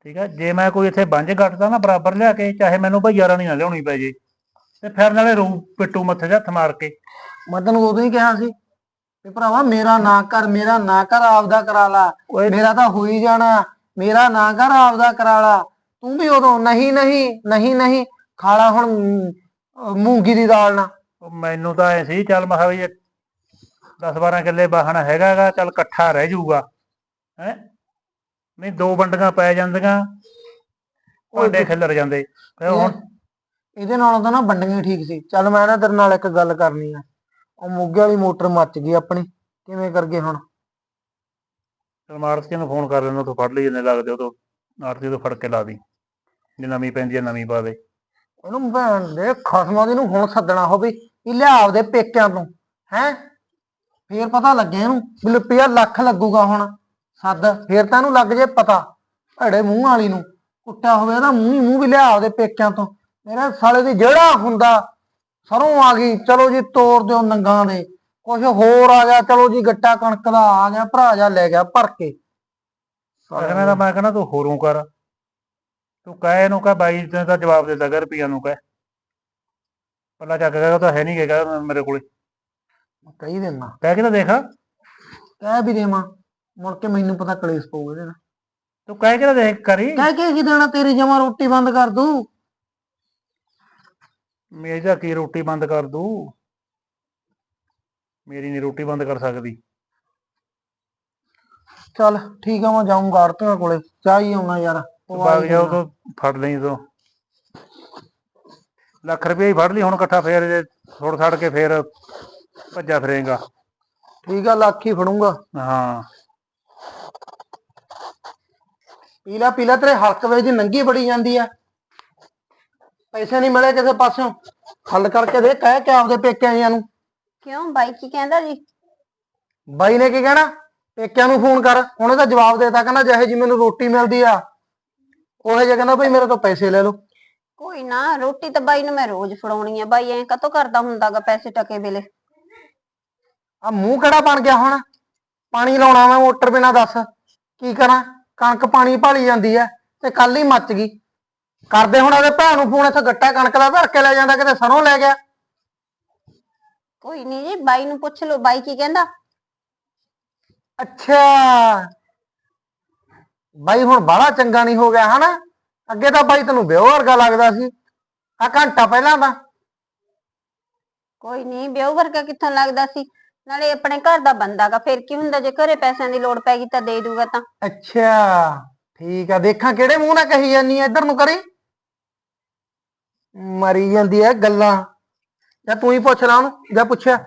ਠੀਕ ਹੈ ਜੇ ਮੈਂ ਕੋਈ ਇੱਥੇ ਬੰਜ ਘਟਦਾ ਨਾ ਬਰਾਬਰ ਲਿਆ ਕੇ ਚਾਹੇ ਮੈਨੂੰ ਭਈਆ ਰਾਣੀ ਨਾ ਲਿਆਉਣੀ ਪੈ ਜੇ ਤੇ ਫਿਰ ਨਾਲੇ ਰੂ ਪਿੱਟੂ ਮੱਥੇ 'ਚ ਹੱਥ ਮਾਰ ਕੇ। ਮੈਂ ਤੈਨੂੰ ਉਦੋਂ ਹੀ ਕਿਹਾ ਸੀ ਵੀ ਭਰਾਵਾ ਮੇਰਾ ਨਾ ਕਰ ਮੇਰਾ ਨਾ ਕਰ ਆਪਦਾ ਕਰਾ ਲਾ। ਮੇਰਾ ਤਾਂ ਹੋ ਹੀ ਜਾਣਾ। ਮੇਰਾ ਨਾ ਕਰ ਆਪਦਾ ਕਰਾ ਲਾ ਤੂੰ ਵੀ ਉਦੋਂ ਨਹੀਂ ਨਹੀਂ ਨਹੀਂ ਨਹੀਂ ਖਾਲਾ ਹੁਣ ਮੂੰਗੀ ਦੀ ਦਾਲ ਨਾ ਉਹ ਮੈਨੂੰ ਤਾਂ ਐ ਸੀ ਚੱਲ ਮੈਂ ਕਿਹਾ ਵੀ 10 12 ਕਿੱਲੇ ਬਾਹਣਾ ਹੈਗਾਗਾ ਚੱਲ ਇਕੱਠਾ ਰਹਿ ਜਾਊਗਾ। ਹੈ? ਨਹੀਂ ਦੋ ਬੰਡੀਆਂ ਪੈ ਜਾਂਦੀਆਂ ਭਾਂਡੇ ਖਿਲਰ ਜਾਂਦੇ। ਫਿਰ ਹੁਣ ਇਹਦੇ ਨਾਲੋਂ ਤਾਂ ਨਾ ਵੰਡੀਆਂ ਠੀਕ ਸੀ। ਚੱਲ ਮੈਂ ਨਾ ਤੇਰੇ ਨਾਲ ਇੱਕ ਗੱਲ ਕਰਨੀ ਆ। ਉਹ ਮੁੱਗੇ ਵਾਲੀ ਮੋਟਰ ਮੱਚ ਗਈ ਆਪਣੀ। ਕਿਵੇਂ ਕਰਗੇ ਹੁਣ? ਮਾਰਤ ਨੂੰ ਫੋਨ ਕਰ ਲੈਣਾ ਤੂੰ ਫੜ ਲਈ ਜਿੰਨੇ ਲੱਗਦੇ, ਉਹ ਤੋਂ ਆਰਤੀ ਤੋਂ ਫੜ ਕੇ ਲਾ ਦੀ, ਜੇ ਨਵੀਂ ਪੈਂਦੀ ਹੈ ਨਵੀਂ ਪਾ ਦੇ। ਉਹਨੂੰ ਭੈਣ ਦੇ ਖਸਮਾਂ ਦੀ ਨੂੰ ਹੁਣ ਸੱਦਣਾ ਹੋਵੇ ਵੀ ਲਿਆ ਆਪਦੇ ਪੇਕਿਆਂ ਤੋਂ, ਹੈ? ਫੇਰ ਪਤਾ ਲੱਗੇ ਇਹਨੂੰ ਵੀ ਰੁਪਈਆ ਲੱਖ ਲੱਗੂਗਾ ਹੁਣ, ਸੱਦ, ਫੇਰ ਤਾਂ ਇਹਨੂੰ ਲੱਗ ਜੇ ਪਤਾ, ਭੜੇ ਮੂੰਹ ਵਾਲੀ ਨੂੰ, ਕੁੱਟਿਆ ਹੋਵੇ ਇਹਦਾ ਮੂੰਹ ਮੂੰਹ ਵੀ ਲਿਆ ਆਪਦੇ ਪੇਕਿਆਂ ਤੋਂ। ਮੇਰੇ ਸਾਲੇ ਦੀ ਜਿਹੜਾ ਹੁੰਦਾ, ਸਰੋਂ ਆ ਗਈ, ਚਲੋ ਜੀ ਤੋਰ ਦਿਓ ਨੰਗਾ ਦੇ। ਕੁਝ ਹੋਰ ਆ ਗਿਆ ਚਲੋ ਜੀ ਗੱਟਾ ਕਣਕ ਦਾ ਆ ਗਿਆ ਭਰਾ ਜਾ ਲੈ ਗਿਆ ਭਰ ਕੇ। ਕਹਿੰਦਾ ਤਾਂ ਮੈਂ ਕਹਿੰਦਾ ਤੂੰ ਹੋਰੋਂ ਕਰ। ਤੂੰ ਕਹਿ ਇਹਨੂੰ ਕਹਿ ਬਾਈ ਨੇ ਤਾਂ ਜਵਾਬ ਦੇ ਦਾਗਾ ਰੁਪਈਆ ਨੂੰ ਕਹਿ। ਪੱਲਾ ਚੱਕ ਗਿਆ ਉਹ ਤਾਂ ਹੈ ਨਹੀਂ ਹੈਗਾ ਮੇਰੇ ਕੋਲੇ। ਕਹੀ ਦੇਣਾ ਕਹਿ ਕੇ ਤਾਂ ਦੇਖ? ਕਹਿ ਵੀ ਦੇਵਾਂ ਮੁੜ ਕੇ ਮੈਨੂੰ ਪਤਾ ਕਲੇਸ਼ ਪਊਗਾ ਇਹਦੇ ਨਾਲ। ਤੂੰ ਕਹਿ ਕੇ ਤਾਂ ਦੇਖ ਕਰੀ? ਕਹਿ ਕੇ ਕੀ ਦੇਣਾ ਤੇਰੀ ਜਮਾ ਰੋਟੀ ਬੰਦ ਕਰ ਦੂ। ਮੇਰੀ ਤਾਂ ਕੀ ਰੋਟੀ ਬੰਦ ਕਰ ਦੂ? ਮੇਰੀ ਨਹੀਂ ਰੋਟੀ ਬੰਦ ਕਰ ਸਕਦੀ। ਚੱਲ ਠੀਕ ਆ ਮੈਂ ਜਾਊਂਗਾ ਆੜਤੀਆਂ ਕੋਲੇ। ਚਾਹ ਹੀ ਆਉਣਾ ਯਾਰ ਬਾਗ ਜਾਓ ਤੋਂ ਫੜ ਲਈ ਤੂੰ ਲੱਖ ਰੁਪਏ ਹੀ ਫੜ ਲਈ ਹੁਣ ਇਕੱਠਾ ਫੇਰ ਜੇ ਥੋੜ ਛੱਡ ਕੇ ਫੇਰ ਭੱਜਾ ਫਿਰੇਗਾ। ਠੀਕ ਆ ਲੱਖ ਹੀ ਫੜੂੰਗਾ। ਹਾਂ। ਪੀਲਾ ਪੀਲਾ ਤੇਰੇ ਹਲਕ ਵੇ ਦੀ ਨੰਗੀ ਬੜੀ ਜਾਂਦੀ ਆ। ਪੈਸੇ ਨਹੀਂ ਮਿਲੇ ਕਿਸੇ ਪਾਸਿਓਂ। ਹੱਲ ਕਰਕੇ ਦੇ ਕਹਿ ਕੇ ਆਪਦੇ ਪੇਕਿਆਂ ਜੀਆਂ ਨੂੰ। ਕਿਉਂ? ਬਾਈ ਕੀ ਕਹਿੰਦਾ ਜੀ? ਬਾਈ ਨੇ ਕੀ ਕਹਿਣਾ? ਪੇਕਿਆਂ ਨੂੰ ਫੋਨ ਕਰ। ਉਹਨੇ ਤਾਂ ਜਵਾਬ ਦੇਤਾ ਕਹਿੰਦਾ ਜਿਹੇ ਜੀ ਮੈਨੂੰ ਰੋਟੀ ਮਿਲਦੀ ਆ ਉਹ ਜੇ ਕਹਿੰਦਾ ਭਈ ਮੇਰੇ ਤੋਂ ਪੈਸੇ ਲੈ ਲਓ। ਕੋਈ ਨਾ ਰੋਟੀ ਤਾਂ ਬਾਈ ਨੂੰ ਮੈਂ ਰੋਜ਼ ਫੜਾਉਣੀ ਆ। ਬਾਈ ਐਂ ਕਤੋਂ ਕਰਦਾ ਹੁੰਦਾਗਾ ਪੈਸੇ ਟਕੇ ਵੇਲੇ? ਆ ਮੂੰਹ ਕਿਹੜਾ ਬਣ ਗਿਆ ਹੁਣ? ਪਾਣੀ ਲਾਉਣਾ ਮੈਂ ਮੋਟਰ ਬਿਨਾ ਦੱਸ। ਕੀ ਕਰਾਂ? ਕਣਕ ਪਾਣੀ ਭਾਲੀ ਜਾਂਦੀ ਐ ਤੇ ਕੱਲ ਹੀ ਮੱਚ ਗਈ। ਕਰਦੇ ਹੁਣ ਉਹਦੇ ਭੈਣ ਨੂੰ ਫੋਨ ਇੱਥੇ ਗੱਟਾ ਕਣਕ ਦਾ ਭਰ ਕੇ ਲੈ ਜਾਂਦਾ ਕਿਤੇ ਸਰੋਂ ਲੈ ਗਿਆ। ਕੋਈ ਨਹੀਂ ਜੀ ਬਾਈ ਨੂੰ ਪੁੱਛ ਲਓ ਬਾਈ ਕੀ ਕਹਿੰਦਾ? ਅੱਛਾ। ਬਾਈ ਹੁਣ ਬਾਹਲਾ ਚੰਗਾ ਨਹੀਂ ਹੋ ਗਿਆ ਹਨਾ? ਅੱਗੇ ਤਾਂ ਬਾਈ ਤੈਨੂੰ ਵਿਆਹ ਵਰਗਾ ਲੱਗਦਾ ਸੀ। ਆ ਘੰਟਾ ਪਹਿਲਾਂ ਦਾ। ਕੋਈ ਨਹੀਂ ਵਿਆਹ ਵਰਗਾ ਕਿੱਥੋਂ ਲੱਗਦਾ ਸੀ? ਨਾਲੇ ਆਪਣੇ ਘਰ ਦਾ ਬੰਦਾਗਾ ਫਿਰ ਕੀ ਹੁੰਦਾ ਜੇ ਘਰੇ ਪੈਸਿਆਂ ਦੀ ਲੋੜ ਪੈ ਗਈ ਤਾਂ ਦੇ ਦੂਗਾ ਤਾਂ। ਅੱਛਾ ਠੀਕ ਆ ਦੇਖਾਂ ਕਿਹੜੇ ਮੂੰਹ ਨਾਲ ਕਹੀ ਜਾਨੀ ਆ ਇੱਧਰ ਨੂੰ ਕਰੀ। ਮਰੀ ਜਾਂਦੀ ਐ ਗੱਲਾਂ। ਜਾਂ ਤੂੰ ਹੀ ਪੁੱਛ ਲਾ ਉਹਨੂੰ ਜਾਂ ਪੁੱਛਿਆ?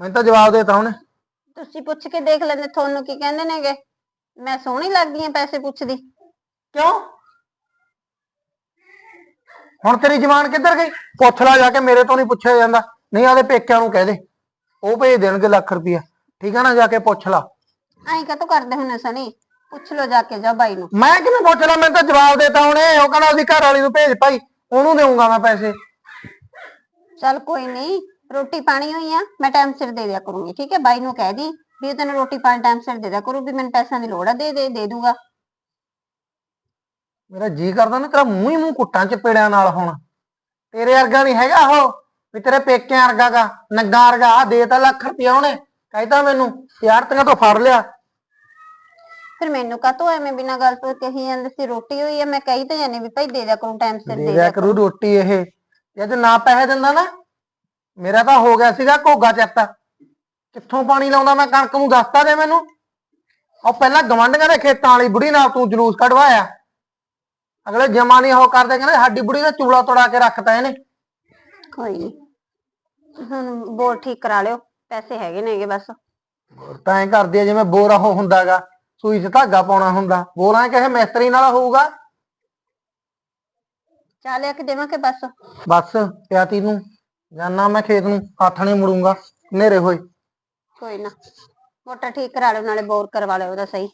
ਮੈਨੂੰ ਤਾਂ ਜਵਾਬ ਦੇਤਾ ਉਹਨੇ। ਤੁਸੀਂ ਪੁੱਛ ਕੇ ਦੇਖ ਲੈਂਦੇ ਤੁਹਾਨੂੰ ਕੀ ਕਹਿੰਦੇ ਨੇਗੇ? ਮੈਂ ਸੋਹਣੀ ਲੱਗਦੀ ਆ ਪੈਸੇ ਪੁੱਛਦੀ। ਕਿਉਂ? ਹੁਣ ਤੇਰੀ ਜ਼ਬਾਨ ਕਿੱਧਰ ਗਈ? ਪੁੱਛ ਲੈ ਜਾ ਕੇ ਮੇਰੇ ਤੋਂ ਨਹੀਂ ਪੁੱਛਿਆ ਜਾਂਦਾ। ਨਹੀਂ ਆਦੇ ਪੇਕਿਆਂ ਨੂੰ ਕਹਿ ਦੇ। ਉਹ ਭੇਜ ਦੇਣਗੇ ਲੱਖ ਰੁਪਈਆ। ਠੀਕ ਆ ਨਾ ਜਾ ਕੇ ਪੁੱਛ ਲਾ। ਐਂ ਕਤੋਂ ਕਰਦੇ ਹੁੰਨੇ ਸਣੀ ਪੁੱਛ ਲਓ ਜਾ ਕੇ ਜਾ ਬਾਈ ਨੂੰ। ਮੈਂ ਕਿਵੇਂ ਪੁੱਛ ਲਾ? ਮੈਨੂੰ ਤਾਂ ਜਵਾਬ ਦੇਤਾ ਉਹਨੇ। ਉਹ ਕਹਿੰਦਾ ਉਹਦੀ ਘਰ ਵਾਲੀ ਨੂੰ ਭੇਜ ਭਾਈ। ਉਹਨੂੰ ਦੇਊਂਗਾ ਮੈਂ ਪੈਸੇ। ਚੱਲ ਕੋਈ ਨਹੀਂ ਰੋਟੀ ਪਾਣੀ ਹੋਈ ਆ ਮੈਂ ਟਾਈਮ ਸਿਰ ਦੇ ਦਿਆ ਕਰੂੰਗੀ ਠੀਕ ਹੈ? ਬਾਈ ਨੂੰ ਕਹਿ ਦੀ ਵੀ ਉਹ ਤੈਨੂੰ ਰੋਟੀ ਪਾਣੀ ਟਾਈਮ ਸਿਰ ਦੇ ਦਿਆ ਕਰੂ ਵੀ ਮੈਨੂੰ ਪੈਸਿਆਂ ਦੀ ਲੋੜ ਆ ਦੇ ਦੇ ਦੇ ਦੂਗਾ। ਮੇਰਾ ਜੀ ਕਰਦਾ ਨਾ ਤੇਰਾ ਮੂੰਹ ਹੀ ਮੂੰਹ ਕੁੱਟਾਂ ਚ ਪੇੜਿਆਂ ਨਾਲ ਹੁਣ। ਤੇਰੇ ਵਰਗਾ ਨਹੀਂ ਹੈਗਾ ਉਹ ਵੀ ਤੇਰੇ ਪੇਕਿਆਂ ਵਰਗਾ ਗਾ ਨੰਗਾ ਵਰਗਾ ਆ ਦੇ ਤਾਂ ਲੱਖ ਰੁਪਇਆ ਉਹਨੇ ਕਹਿੰਦਾ ਮੈਨੂੰ ਯਾਰ ਤੀਆਂ ਤੋਂ ਫੜ ਲਿਆ। ਫਿਰ ਮੈਨੂੰ ਕਾਹਤੋਂ ਐਵੇਂ ਬਿਨਾਂ ਗੱਲ ਤੋਂ ਕਹੀ ਜਾਂਦੇ ਸੀ ਰੋਟੀ ਹੋਈ ਆ ਮੈਂ ਕਹੀ ਤਾਂ ਜਾਨੀ ਵੀ ਭਾਈ ਦੇ ਦਿਆ ਕਰੂੰ ਟਾਈਮ ਸਿਰ ਦੇ ਦੇ ਦਿਆ ਦਿਆ ਕਰੂ। ਰੋਟੀ ਇਹ। ਜੇ ਤੇ ਨਾ ਪੈਸੇ ਦਿੰਦਾ ਨਾ ਮੇਰਾ ਤਾਂ ਹੋ ਗਿਆ ਸੀਗਾ ਘੋਗਾ ਚੱਕਤਾ ਕਿੱਥੋਂ ਪਾਣੀ ਲਾਉਂਦਾ ਮੈਂ ਕਣਕ ਨੂੰ ਦੱਸਤਾ ਦੇ ਮੈਨੂੰ। ਉਹ ਪਹਿਲਾਂ ਗਵੰਡੀਆਂ ਦੇ ਖੇਤਾਂ ਵਾਲੀ ਬੁੜੀ ਨਾਲ ਤੂੰ ਜਲੂਸ ਕਢਵਾਇਆ। ਅਗਲੇ ਜਮਾ ਨਹੀਂ ਉਹ ਕਰਦੇ ਕਹਿੰਦੇ ਸਾਡੀ ਬੁੜੀ ਦਾ ਚੂਲਾ ਤੋੜਾ ਕੇ ਰੱਖਤਾ ਇਹਨੇ। ਕੋਈ ਨਹੀਂ ਹੁਣ ਬੋਰ ਠੀਕ ਕਰਾ ਲਿਓ ਪੈਸੇ ਹੈਗੇ ਨੇਗੇ ਬਸ। ਤਾਂ ਐ ਕਰਦੀ ਆ ਜਿਵੇਂ ਬੋਰ ਉਹ ਹੁੰਦਾਗਾ ਸੂਈ 'ਚ ਧਾਗਾ ਪਾਉਣਾ ਹੁੰਦਾ। ਬੋਰਾਂ ਕਿਸੇ ਮਿਸਤਰੀ ਨਾਲ ਹੋਊਗਾ। ਚਾਹ ਲਿਆ ਕੇ ਦੇਵਾਂ ਕਿ ਬਸ? ਬਸ ਪਿਆਤੀ ਨੂੰ ਜਾਨਾ ਮੈਂ ਖੇਤ ਨੂੰ ਹੱਥ ਨਹੀਂ ਮੁੜੂੰਗਾ ਹਨੇਰੇ ਹੋਏ। ਕੋਈ ਨਾ ਮੋਟਰ ਠੀਕ ਕਰਾ ਲਿਓ ਨਾਲੇ ਬੋਰ ਕਰਵਾ ਲਿਓ ਉਹਦਾ ਸਹੀ।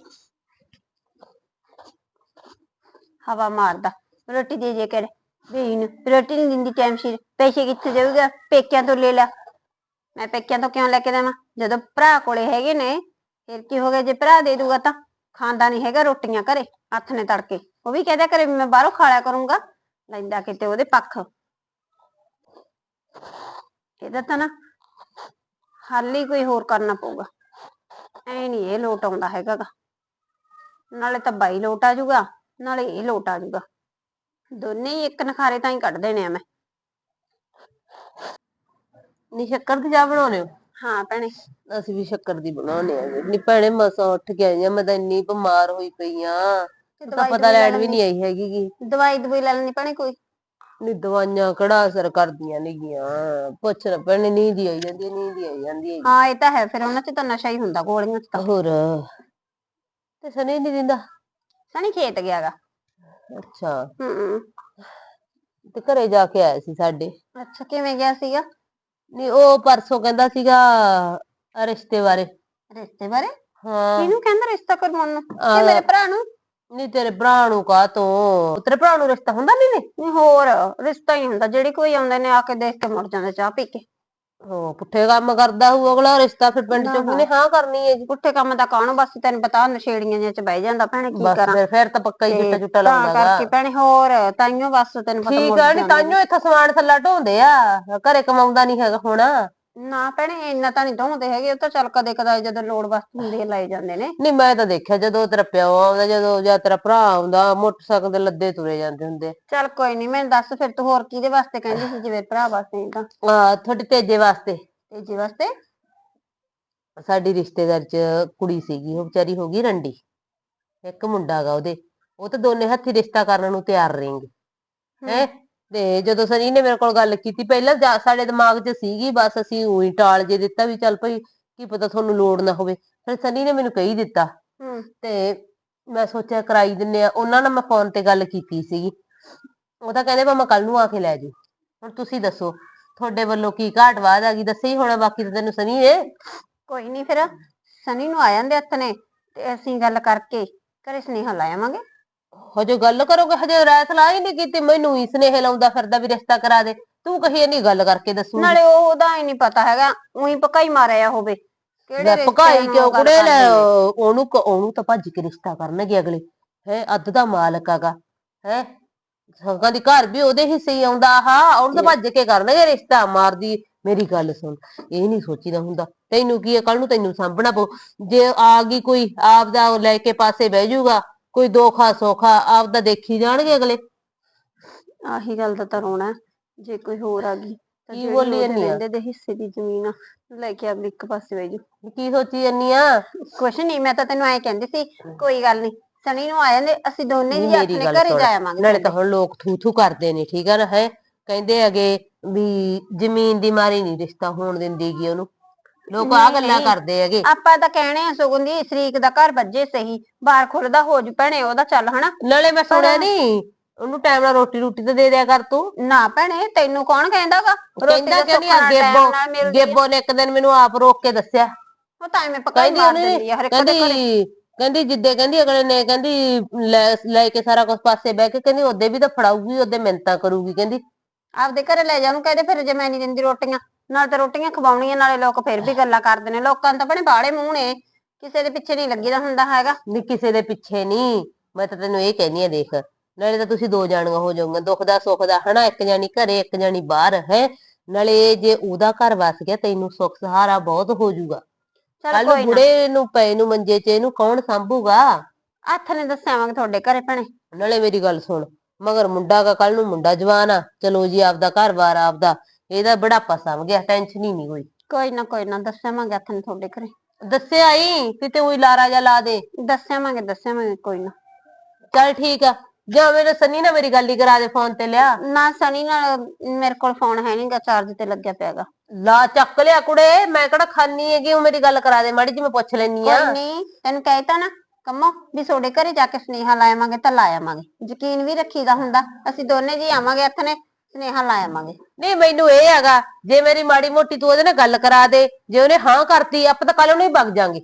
ਹਵਾ ਮਾਰਦਾ। ਰੋਟੀ ਦੇ ਜੇ ਕਰ ਬੀਨ ਰੋਟੀ ਨਹੀਂ ਦਿੰਦੀ ਟਾਈਮ ਸਿਰ। ਪੈਸੇ ਕਿੱਥੇ ਜਾਊਗਾ ਪੇਕਿਆਂ ਤੋਂ ਲੈ ਲੈ। ਮੈਂ ਪੇਕਿਆਂ ਤੋਂ ਕਿਉਂ ਲੈ ਕੇ ਦੇਵਾਂ? ਜਦੋਂ ਭਰਾ ਕੋਲੇ ਹੈਗੇ ਨੇ ਫਿਰ ਕੀ ਹੋ ਗਿਆ? ਜੇ ਭਰਾ ਦੇ ਦੂਗਾ ਤਾਂ ਖਾਂਦਾ ਨਹੀਂ ਹੈਗਾ ਰੋਟੀਆਂ ਘਰੇ ਹੱਥ ਨੇ ਤੜਕੇ। ਉਹ ਵੀ ਕਹਦਾ ਕਰੇ ਵੀ ਮੈਂ ਬਾਹਰੋਂ ਖਾ ਲਿਆ ਕਰੂੰਗਾ। ਲੈਂਦਾ ਕਿਤੇ ਉਹਦੇ ਪੱਖ। ਇਹਦਾ ਤਾਂ ਨਾ ਹੱਲ ਹੀ ਕੋਈ ਹੋਰ ਕਰਨਾ ਪਊਗਾ। ਐ ਨਹੀਂ ਇਹ ਲੋਟ ਆਉਂਦਾ ਹੈਗਾ ਗਾ। ਨਾਲੇ ਤਾਂ ਬਾਈ ਲੋਟ ਆ ਜਾਊਗਾ ਨਾਲੇ ਇਹ ਲੋਟ ਆ ਜਾਊਗਾ। ਦੋਨੇ ਹੀ ਇੱਕ ਨਖਾਰੇ ਤਾਂ ਹੀ ਕੱਢ ਦੇਣੇ ਆ ਮੈਂ। ਨੀ ਸ਼ੱਕਰ ਦੀ ਚਾਹ ਬਣਾਉਣੇ ਹੋ? ਹਾਂ ਭੈਣੇ। ਅਸੀਂ ਵੀ ਸ਼ੱਕਰ ਦੀ ਬਣਾਉਣੇ ਆ ਨੀ ਭੈਣੇ ਮਸਾਂ ਉੱਠ ਕੇ ਆਈ ਆ ਮੈਂ ਤਾਂ ਇੰਨੀ ਬਿਮਾਰ ਹੋਈ ਪਈ ਆ ਤੇ ਪਤਾ ਲੈਣ ਵੀ ਨਹੀਂ ਆਈ ਹੈਗੀ ਗੀ। ਦਵਾਈ ਦਵਾਈ ਲੈ ਲੈਣੀ ਭੈਣੇ ਕੋਈ? ਨੀ ਦਵਾਈਆਂ ਕਿਹੜਾ ਅਸਰ ਕਰਦੀਆਂ ਨੇਗੀਆਂ। ਪੁੱਛ ਨਾ ਭੈਣੇ ਨੀਂਦ ਹੀ ਆਈ ਜਾਂਦੀ ਹੈ, ਨੀਂਦ ਹੀ ਆਈ ਜਾਂਦੀ ਹੈ ਹਾਂ ਇਹ ਤਾਂ ਹੈ ਫਿਰ ਉਹਨਾਂ ਚ ਤਾਂ ਨਸ਼ਾ ਹੀ ਹੁੰਦਾ ਗੋਲੀਆਂ ਚ ਤਾਂ। ਹੋਰ? ਤੇ ਸਨੀ ਨਹੀਂ ਦਿੰਦਾ? ਸਣੀ ਖੇਤ ਗਿਆਗਾ ਅੱਛਾ। ਹੂੰ ਤੇ ਘਰੇ ਜਾ ਕੇ ਆਇਆ ਸੀ ਸਾਡੇ। ਅੱਛਾ ਕਿਵੇਂ ਗਿਆ ਸੀਗਾ? ਨੀ ਉਹ ਪਰਸੋਂ ਕਹਿੰਦਾ ਸੀਗਾ ਆਹ ਰਿਸ਼ਤੇ ਬਾਰੇ। ਰਿਸ਼ਤੇ ਬਾਰੇ? ਹਾਂ। ਕਿਹਨੂੰ ਕਹਿੰਦਾ ਰਿਸ਼ਤਾ ਕਰਵਾਉਣ ਨੂੰ? ਕਿ ਮੇਰੇ ਭਰਾ ਨੂੰ? ਨੀ ਤੇਰੇ ਭਰਾ ਨੂੰ ਕਾ ਤੂੰ? ਤੇਰੇ ਭਰਾ ਨੂੰ ਰਿਸ਼ਤਾ ਹੁੰਦਾ ਨਹੀਂ ਨੇ? ਨਹੀਂ ਹੋਰ ਰਿਸ਼ਤਾ ਹੀ ਹੁੰਦਾ ਜਿਹੜੀ ਕੋਈ ਆਉਂਦੇ ਨੇ ਆ ਕੇ ਦੇਖ ਕੇ ਮੁੜ ਜਾਂਦੇ ਚਾਹ ਪੀ ਕੇ। ਹਾਂ ਪੁੱਠੇ ਕੰਮ ਕਰਦਾ ਹੋਊ ਅਗਲਾ ਰਿਸ਼ਤਾ ਫਿਰ ਪਿੰਡ ਨਾ, ਚੋਂ ਨਾ। ਕਿਹਨੇ ਹਾਂ ਕਰਨੀ ਹੈ ਜੀ। ਪੁੱਠੇ ਕੰਮ ਦਾ ਕੌਣ ਬਸ? ਤੈਨੂੰ ਪਤਾ ਨਸ਼ੇੜੀਆਂ ਜਿਹੀਆਂ ਚ ਬਹਿ ਜਾਂਦਾ ਭੈਣੇ ਕੀ ਬਸ ਕਰਾਂ? ਫਿਰ ਫਿਰ ਤਾਂ ਪੱਕਾ ਹੀ ਚਿੱਟਾ ਚੁੱਟਾ ਤਾਂ ਲਾਉਂਦਾਗਾ ਕਰਕੇ ਭੈਣੇ ਹੋਰ ਤਾਈਓ ਬਸ ਤੈਨੂੰ ਪਤਾ ਠੀਕ ਮੁੜ ਆ ਨੀ ਜਾਂਦੇ ਨੇ। ਤਾਈਓ ਇੱਥੋਂ ਸਮਾਨ ਥੱਲਾ ਢੋਂਦੇ ਆ। ਘਰੇ ਕਮਾਉਂਦਾ ਨਹੀਂ ਹੈਗਾ ਹੁਣ। ਨਾ ਭੈਣੇ ਇੰਨਾ ਤਾਂ ਨਹੀਂ ਢੋਂਦੇ ਹੈਗੇ ਉਹ ਤਾਂ ਚੱਲ ਕਦੇ ਕਦਾਈ ਜਦੋਂ ਲੋੜ ਵਸਤ ਹੁੰਦੀ ਹੈ ਲਾਏ ਜਾਂਦੇ ਨੇ। ਨਹੀਂ ਮੈਂ ਤਾਂ ਦੇਖਿਆ ਜਦੋਂ ਤੇਰਾ ਪਿਓ ਆਉਂਦਾ ਜਦੋਂ ਜਾਂ ਤੇਰਾ ਭਰਾ ਆਉਂਦਾ ਮੋਟਰਸਾਈਕਲ ਦੇ ਲੱਦੇ ਤੁਰੇ ਜਾਂਦੇ ਹੁੰਦੇ। ਚੱਲ ਕੋਈ ਨਹੀਂ ਮੈਨੂੰ ਦੱਸ ਫਿਰ ਤੂੰ ਹੋਰ ਕਿਹਦੇ ਵਾਸਤੇ ਕਹਿੰਦੀ ਸੀ ਜਿਵੇਂ ਭਰਾ ਵਾਸਤੇ ਨਹੀਂ ਤਾਂ? ਆ ਤੁਹਾਡੇ ਤੇਜੇ ਵਾਸਤੇ। ਤੇਜੇ ਵਾਸਤੇ? ਸਾਡੀ ਰਿਸ਼ਤੇਦਾਰ ਚ ਕੁੜੀ ਸੀਗੀ ਉਹ ਵਿਚਾਰੀ ਹੋ ਗਈ ਰੰਡੀ। ਇੱਕ ਮੁੰਡਾ ਗਾ ਉਹਦੇ। ਉਹ ਤਾਂ ਦੋਨੇ ਹੱਥੀ ਰਿਸ਼ਤਾ ਕਰਨ ਨੂੰ ਤਿਆਰ ਰਹੇਂਗੇ। ਹੈ। ਤੇ ਜਦੋਂ ਸਨੀ ਨੇ ਮੇਰੇ ਕੋਲ ਗੱਲ ਕੀਤੀ ਪਹਿਲਾਂ ਜਾ- ਸਾਡੇ ਦਿਮਾਗ 'ਚ ਸੀਗੀ ਬਸ ਅਸੀਂ ਉਹੀ ਟਾਲ ਜੇ ਦਿੱਤਾ ਵੀ ਚੱਲ ਭਾਈ ਕੀ ਪਤਾ ਤੁਹਾਨੂੰ ਲੋੜ ਨਾ ਹੋਵੇ। ਫਿਰ ਸਨੀ ਨੇ ਮੈਨੂੰ ਕਹੀ ਦਿੱਤਾ ਹੂੰ। ਤੇ ਮੈਂ ਸੋਚਿਆ ਕਰਾਈ ਦਿੰਨੇ ਆ। ਉਹਨਾਂ ਨਾਲ ਮੈਂ ਫੋਨ ਤੇ ਗੱਲ ਕੀਤੀ ਸੀਗੀ। ਉਹ ਤਾਂ ਕਹਿੰਦੇ ਮੈਂ ਕੱਲ ਨੂੰ ਆ ਕੇ ਲੈ ਜੂ ਹੁਣ ਤੁਸੀਂ ਦੱਸੋ ਤੁਹਾਡੇ ਵੱਲੋਂ ਕੀ ਘਾਟ ਵਾਧ ਆ ਗਈ? ਦੱਸੇ ਹੋਣਾ ਬਾਕੀ ਤਾਂ ਤੈਨੂੰ ਸਨੀ ਨੇ। ਕੋਈ ਨਹੀਂ ਫਿਰ। ਸਨੀ ਨੂੰ ਆ ਜਾਂਦੇ ਹੱਥ ਨੇ ਤੇ ਅਸੀਂ ਗੱਲ ਕਰਕੇ ਘਰੇ ਸੁਨੇਹਾ ਲਾ ਆਵਾਂਗੇ। ਹਜੇ ਗੱਲ ਕਰੋਗੇ ਹਜੇ ਰਾਇ ਸਲਾਹ ਹੀ ਨਹੀਂ ਕੀਤੀ ਮੈਨੂੰ ਹੀ ਸਨੇਹ ਲਾਉਂਦਾ ਫਿਰਦਾ ਵੀ ਰਿਸ਼ਤਾ ਕਰਾ ਦੇ। ਤੂੰ ਕਹੀ ਨਹੀਂ ਗੱਲ ਕਰਕੇ ਦੱਸੂਗੀ। ਨਾਲੇ ਉਹ ਉਹਦਾ ਹੀ ਨਹੀਂ ਪਤਾ ਹੈਗਾ ਉਹੀ ਪਕਾਈ ਮਾਰਿਆ ਹੋਵੇ। ਕਿਹੜੇ ਲੈ ਰਿਸ਼ਤੇ ਨੂੰ ਕਿਉਂ ਗੱਲ ਕੁੜੇ? ਲੈ। ਉਹਨੂੰ ਕ- ਉਹਨੂੰ ਤਾਂ ਭੱਜ ਕੇ ਰਿਸ਼ਤਾ ਕਰਨਗੇ ਅਗਲੇ। ਹੈ ਅੱਧ ਦਾ ਮਾਲਕ ਆਗਾ ਹੈ ਸੰਗਾਂ ਦੀ ਘਰ ਵੀ ਉਹਦੇ ਹਿੱਸੇ ਹੀ ਆਉਂਦਾ। ਆਹ ਉਹਨੂੰ ਤਾਂ ਭੱਜ ਕੇ ਕਰਨਗੇ ਰਿਸ਼ਤਾ। ਮਾਰਦੀ ਮੇਰੀ ਗੱਲ ਸੁਣ। ਇਹ ਨਹੀਂ ਸੋਚੀਦਾ ਹੁੰਦਾ। ਤੈਨੂੰ ਕੀ ਹੈ? ਕੱਲ ਨੂੰ ਤੈਨੂੰ ਸਾਂਭਣਾ ਪਊ। ਜੇ ਆ ਗਈ ਕੋਈ ਆਪਦਾ ਉਹ ਲੈ ਕੇ ਪਾਸੇ ਬਹਿ ਜਾਊਗਾ ਕੋਈ ਦੋਖਾ ਸੋਖਾ ਆਪਦਾ ਦੇਖੀ ਜਾਣਗੇ ਅਗਲੇ। ਆਹੀ ਗੱਲ ਦਾ ਤਾਂ ਰੋਣਾ ਹੈ। ਜੇ ਕੋਈ ਹੋਰ ਆ ਗਈ ਤਾਂ ਕੀ ਜਿਹੜੀ ਬੋਲੀ ਉਹਦੇ ਜਾਂਦੀ ਆ? ਰਹਿੰਦੇ ਦੇ ਹਿੱਸੇ ਦੀ ਜ਼ਮੀਨ ਆ, ਲੈ ਕੇ ਅਗਲੀ ਇੱਕ ਪਾਸੇ ਬਹਿ ਜੂ ਕੀ ਸੋਚੀ ਜੰਨੀ ਆ? ਕੁਛ ਨਹੀਂ ਮੈਂ ਤਾਂ ਤੈਨੂੰ ਐ ਕਹਿੰਦੀ ਸੀ ਕੋਈ ਗੱਲ ਨਹੀਂ ਸਨੀ ਨੂੰ ਆ ਜਾਂਦੇ ਅਸੀਂ ਦੋਨੇ ਜੀ ਮੇਰੀ ਆਪਣੇ ਗੱਲ ਘਰੇ ਸੁਣ, ਜਾ ਆਵਾਂਗੇ ਨਾਲੇ ਤਾਂ ਹੁਣ ਲੋਕ ਥੂ ਥੂ ਕਰਦੇ ਨੇ ਠੀਕ ਆ ਨਾ ਹੈ? ਕਹਿੰਦੇ ਹੈਗੇ ਵੀ ਜ਼ਮੀਨ ਦੀ ਮਾਰੀ ਨਹੀਂ ਰਿਸ਼ਤਾ ਹੋਣ ਦਿੰਦੀਗੀ ਉਹਨੂੰ। ਲੋਕ ਆ ਨਹੀਂ, ਗੱਲਾਂ। ਕਰਦੇ ਹੈਗੇ। ਆਪਾਂ ਤਾਂ ਕਹਿਣੇ ਆ ਸੁਗਨ ਦੀ ਸ਼ਰੀਕ ਦਾ ਘਰ ਵੱਜੇ ਸਹੀ ਬਾਹਰ ਖੁੱਲਦਾ ਹੋ ਜੂ ਭੈਣੇ ਉਹਦਾ ਚੱਲ ਹਨਾ। ਨਾਲੇ ਮੈਂ ਸੁਣਿਆ ਨਹੀਂ ਉਹਨੂੰ ਟਾਈਮ ਨਾਲ ਰੋਟੀ ਰੋਟੀ ਤਾਂ ਦੇ ਦਿਆ ਕਰ ਤੂੰ। ਨਾ ਭੈਣੇ ਤੈਨੂੰ ਕੌਣ ਕਹਿੰਦਾਗਾ ਕਹਿੰਦਾ ਕਿਉਂ ਨਹੀਂ ਗੇਬੋ ਗੇਬੋ ਨੇ ਇੱਕ ਦਿਨ ਮੈਨੂੰ ਆਪ ਰੋਕ ਕੇ ਦੱਸਿਆ। ਉਹ ਤਾਂ ਐਵੇਂ ਪਕਾਈ ਮਾਰ ਦਿੰਦੀ ਆ ਹਰ ਇੱਕ ਦੇ ਘਰੇ। ਕਹਿੰਦੀ ਕਹਿੰਦੀ ਜਿੱਦੇ ਕਹਿੰਦੀ ਅਗਲੇ ਨੇ ਕਹਿੰਦੀ ਲੈ ਕੇ ਸਾਰਾ ਕੁਝ ਪਾਸੇ ਬਹਿ ਕੇ ਕਹਿੰਦੀ ਉਹਦੇ ਵੀ ਤਾਂ ਫੜਾਊਗੀ ਉਹਦੇ ਮਿੰਤਾ ਕਰੂਗੀ ਕਹਿੰਦੀ। ਆਪਦੇ ਘਰੇ ਲੈ ਜਾ ਉਹਨੂੰ ਕਹਦੇ ਫਿਰ ਜੇ ਮੈਂ ਨਹੀਂ ਦਿੰਦੀ ਰੋਟੀਆਂ। ਨਾਲ ਤਾਂ ਰੋਟੀਆਂ ਖਵਾਉਣੀਆਂ ਨਾਲੇ ਲੋਕ ਫਿਰ ਵੀ ਗੱਲਾਂ ਕਰਦੇ ਨੇ। ਲੋਕਾਂ ਤਾਂ ਭੈਣੇ ਬਾਹਲੇ ਮੂੰਹ ਨੇ। ਕਿਸੇ ਦੇ ਪਿੱਛੇ ਨਹੀਂ ਲੱਗੀਦਾ ਹੁੰਦਾ ਹੈਗਾ। ਨੀ ਕਿਸੇ ਦੇ ਪਿੱਛੇ ਨਹੀਂ। ਮੈਂ ਤਾਂ ਤੈਨੂੰ ਇਹ ਕਹਿਨੀ ਆ ਦੇਖ ਨਾਲੇ ਤਾਂ ਤੁਸੀਂ ਦੋ ਜਾਣੀਆਂ ਹੋ ਜਾਓਗੇ ਦੁੱਖ ਦਾ ਸੁੱਖ ਦਾ। ਹਨਾ ਇੱਕ ਜਾਣੀ ਘਰੇ ਇੱਕ ਜਾਣੀ ਬਾਹਰ ਹੈ। ਨਾਲੇ ਜੇ ਉਹਦਾ ਘਰ ਵਸ ਗਿਆ ਤੈਨੂੰ ਸੁੱਖ ਸਹਾਰਾ ਬਹੁਤ ਹੋ ਜਾਊਗਾ। ਚਲ ਕੱਲ ਨੂੰ ਕੋਈ ਨਾ। ਬੁੜੇ ਨੂੰ ਪਏ ਨੂੰ ਮੰਜੇ 'ਚ ਇਹਨੂੰ ਕੌਣ ਸੰਭੂਗਾ? ਹੱਥ ਨੇ ਦੱਸਿਆਵਾਂਗੇ ਤੁਹਾਡੇ ਘਰੇ ਭੈਣੇ। ਨਾਲੇ ਮੇਰੀ ਗੱਲ ਸੁਣ। ਮਗਰ ਮੁੰਡਾ ਕਾ ਕੱਲ ਨੂੰ ਮੁੰਡਾ ਜਵਾਨ ਆ। ਚਲੋ ਜੀ ਆਪਦਾ ਘਰ-ਬਾਰ ਆਪਦਾ ਇਹਦਾ ਬੁਢਾਪਾ ਸੰਭ ਗਿਆ ਟੈਨਸ਼ਨ ਹੀ ਨਹੀਂ ਕੋਈ ਕੋਈ ਨਾ ਕੋਈ ਨਾ ਦੱਸਿਆਵਾਂਗੇ ਹੱਥ ਨੇ ਤੁਹਾਡੇ ਘਰੇ। ਦੱਸਿਆ ਹੀ ਕਿਤੇ ਉਹੀ ਲਾਰਾ ਜਾ ਲਾ ਦੇ। ਦੱਸਿਆਵਾਂਗੇ ਦੱਸਿਆਵਾਂਗੇ ਕੋਈ ਨਾ। ਚੱਲ ਠੀਕ ਆ ਜਾਂ ਮੇਰੇ ਸੰਨੀ ਨਾਲ ਮੇਰੀ ਗੱਲ ਹੀ ਕਰਾ ਦੇ ਫੋਨ ਤੇ ਲਿਆ। ਨਾ ਸਨੀ ਨਾਲ ਮੇਰੇ ਕੋਲ ਫੋਨ ਹੈ ਨਹੀਂਗਾ ਚਾਰਜ ਤੇ ਲੱਗਿਆ ਪਿਆਗਾ ਲਾ ਚੱਕ ਲਿਆ ਕੁੜੇ ਮੈਂ ਕਿਹੜਾ ਖਾਨੀ ਹੈਗੀ ਉਹ ਮੇਰੀ ਗੱਲ ਕਰਾ ਦੇ ਮਾੜੀ ਜੀ ਮੈਂ ਪੁੱਛ ਲੈਣੀ ਆ। ਕੋਈ ਨਹੀਂ ਤੈਨੂੰ ਕਹਿਤਾ ਨਾ ਕੰਮੋ ਵੀ ਤੁਹਾਡੇ ਘਰੇ ਜਾ ਕੇ ਸੁਨੇਹਾ ਲਾਇਆਵਾਂਗੇ ਤਾਂ ਲਾਇਆਵਾਂਗੇ ਯਕੀਨ ਵੀ ਰੱਖੀਦਾ ਹੁੰਦਾ ਅਸੀਂ ਦੋਨੇ ਜੀ ਆਵਾਂਗੇ ਹੱਥ ਨੇ। ਸੁਨੇਹਾ ਲਾਇਆਵਾਂਗੇ ਨਹੀਂ ਮੈਨੂੰ ਇਹ ਹੈਗਾ ਜੇ ਮੇਰੀ ਮਾੜੀ ਮੋਟੀ ਤੂੰ ਉਹਦੇ ਨਾਲ ਗੱਲ ਕਰਾ ਦੇ ਜੇ ਉਹਨੇ ਹਾਂ ਕਰਤੀ ਆਪਾਂ ਤਾਂ ਕੱਲ ਉਹਨੂੰ ਹੀ ਵਗ ਜਾਾਂਗੇ।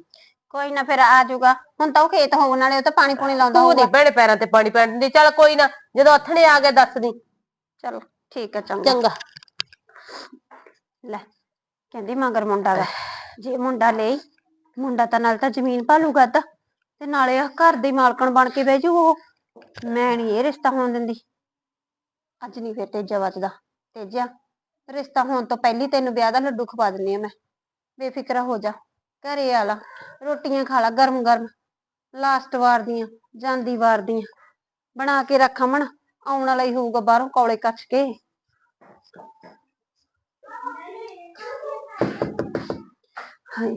ਕੋਈ ਨਾ ਫਿਰ ਆ ਜਾਊਗਾ। ਹੁਣ ਤਾਂ ਉਹ ਖੇਤ ਹੋਣ ਵਾਲੇ ਉਹ ਤਾਂ ਪਾਣੀ ਪੂਣੀ ਲਾਉਂਦਾ ਤੂੰ ਹੋਊਗਾ। ਨਹੀਂ ਭੈਣੇ ਪੈਰਾਂ ਤੇ ਪਾਣੀ ਪੈਣ ਦਿੰਦੀ ਚੱਲ ਕੋਈ ਨਾ ਜਦੋਂ ਹੱਥਣੇ ਆ ਗਿਆ ਦੱਸ ਦੀ। ਚਲੋ ਠੀਕ ਹੈ ਚੰਗਾ। ਚੰਗਾ। ਲੈ ਕਹਿੰਦੀ ਮਗਰ ਮੁੰਡਾ ਦਾ ਜੇ ਮੁੰਡਾ ਲਈ ਮੁੰਡਾ ਤਾਂ ਨਾਲ ਤਾਂ ਜ਼ਮੀਨ ਭਾਲੂਗਾ ਅੱਧਾ ਤੇ ਨਾਲੇ ਆ ਘਰ ਦੀ ਮਾਲਕਣ ਬਣ ਕੇ ਬਹਿ ਜੂ ਉਹ। ਮੈਂ ਨਹੀਂ ਇਹ ਰਿਸ਼ਤਾ ਹੋਣ ਦਿੰਦੀ। ਅੱਜ ਨਹੀਂ ਫਿਰ ਤੇਜਾ ਵੱਜਦਾ। ਤੇਜਾ, ਰਿਸ਼ਤਾ ਹੋਣ ਤੋਂ ਪਹਿਲੀ ਤੈਨੂੰ ਵਿਆਹ ਦਾ ਲੱਡੂ ਖਵਾ ਦਿੰਨੀ ਆ ਮੈਂ। ਬੇਫਿਕਰਾ ਹੋ ਜਾ। ਘਰੇ ਆ ਲਾ। ਰੋਟੀਆਂ ਖਾ ਲਾ ਗਰਮ ਗਰਮ ਲਾਸਟ ਵਾਰ ਦੀਆਂ, ਜਾਂਦੀ ਵਾਰ ਦੀਆਂ। ਬਣਾ ਕੇ ਰੱਖ ਅਮਨ। ਆਉਣ ਵਾਲਾ ਹੀ ਹੋਊਗਾ ਬਾਹਰੋਂ ਕੌਲੇ ਕੱਚ ਕੇ। ਹਾਏ,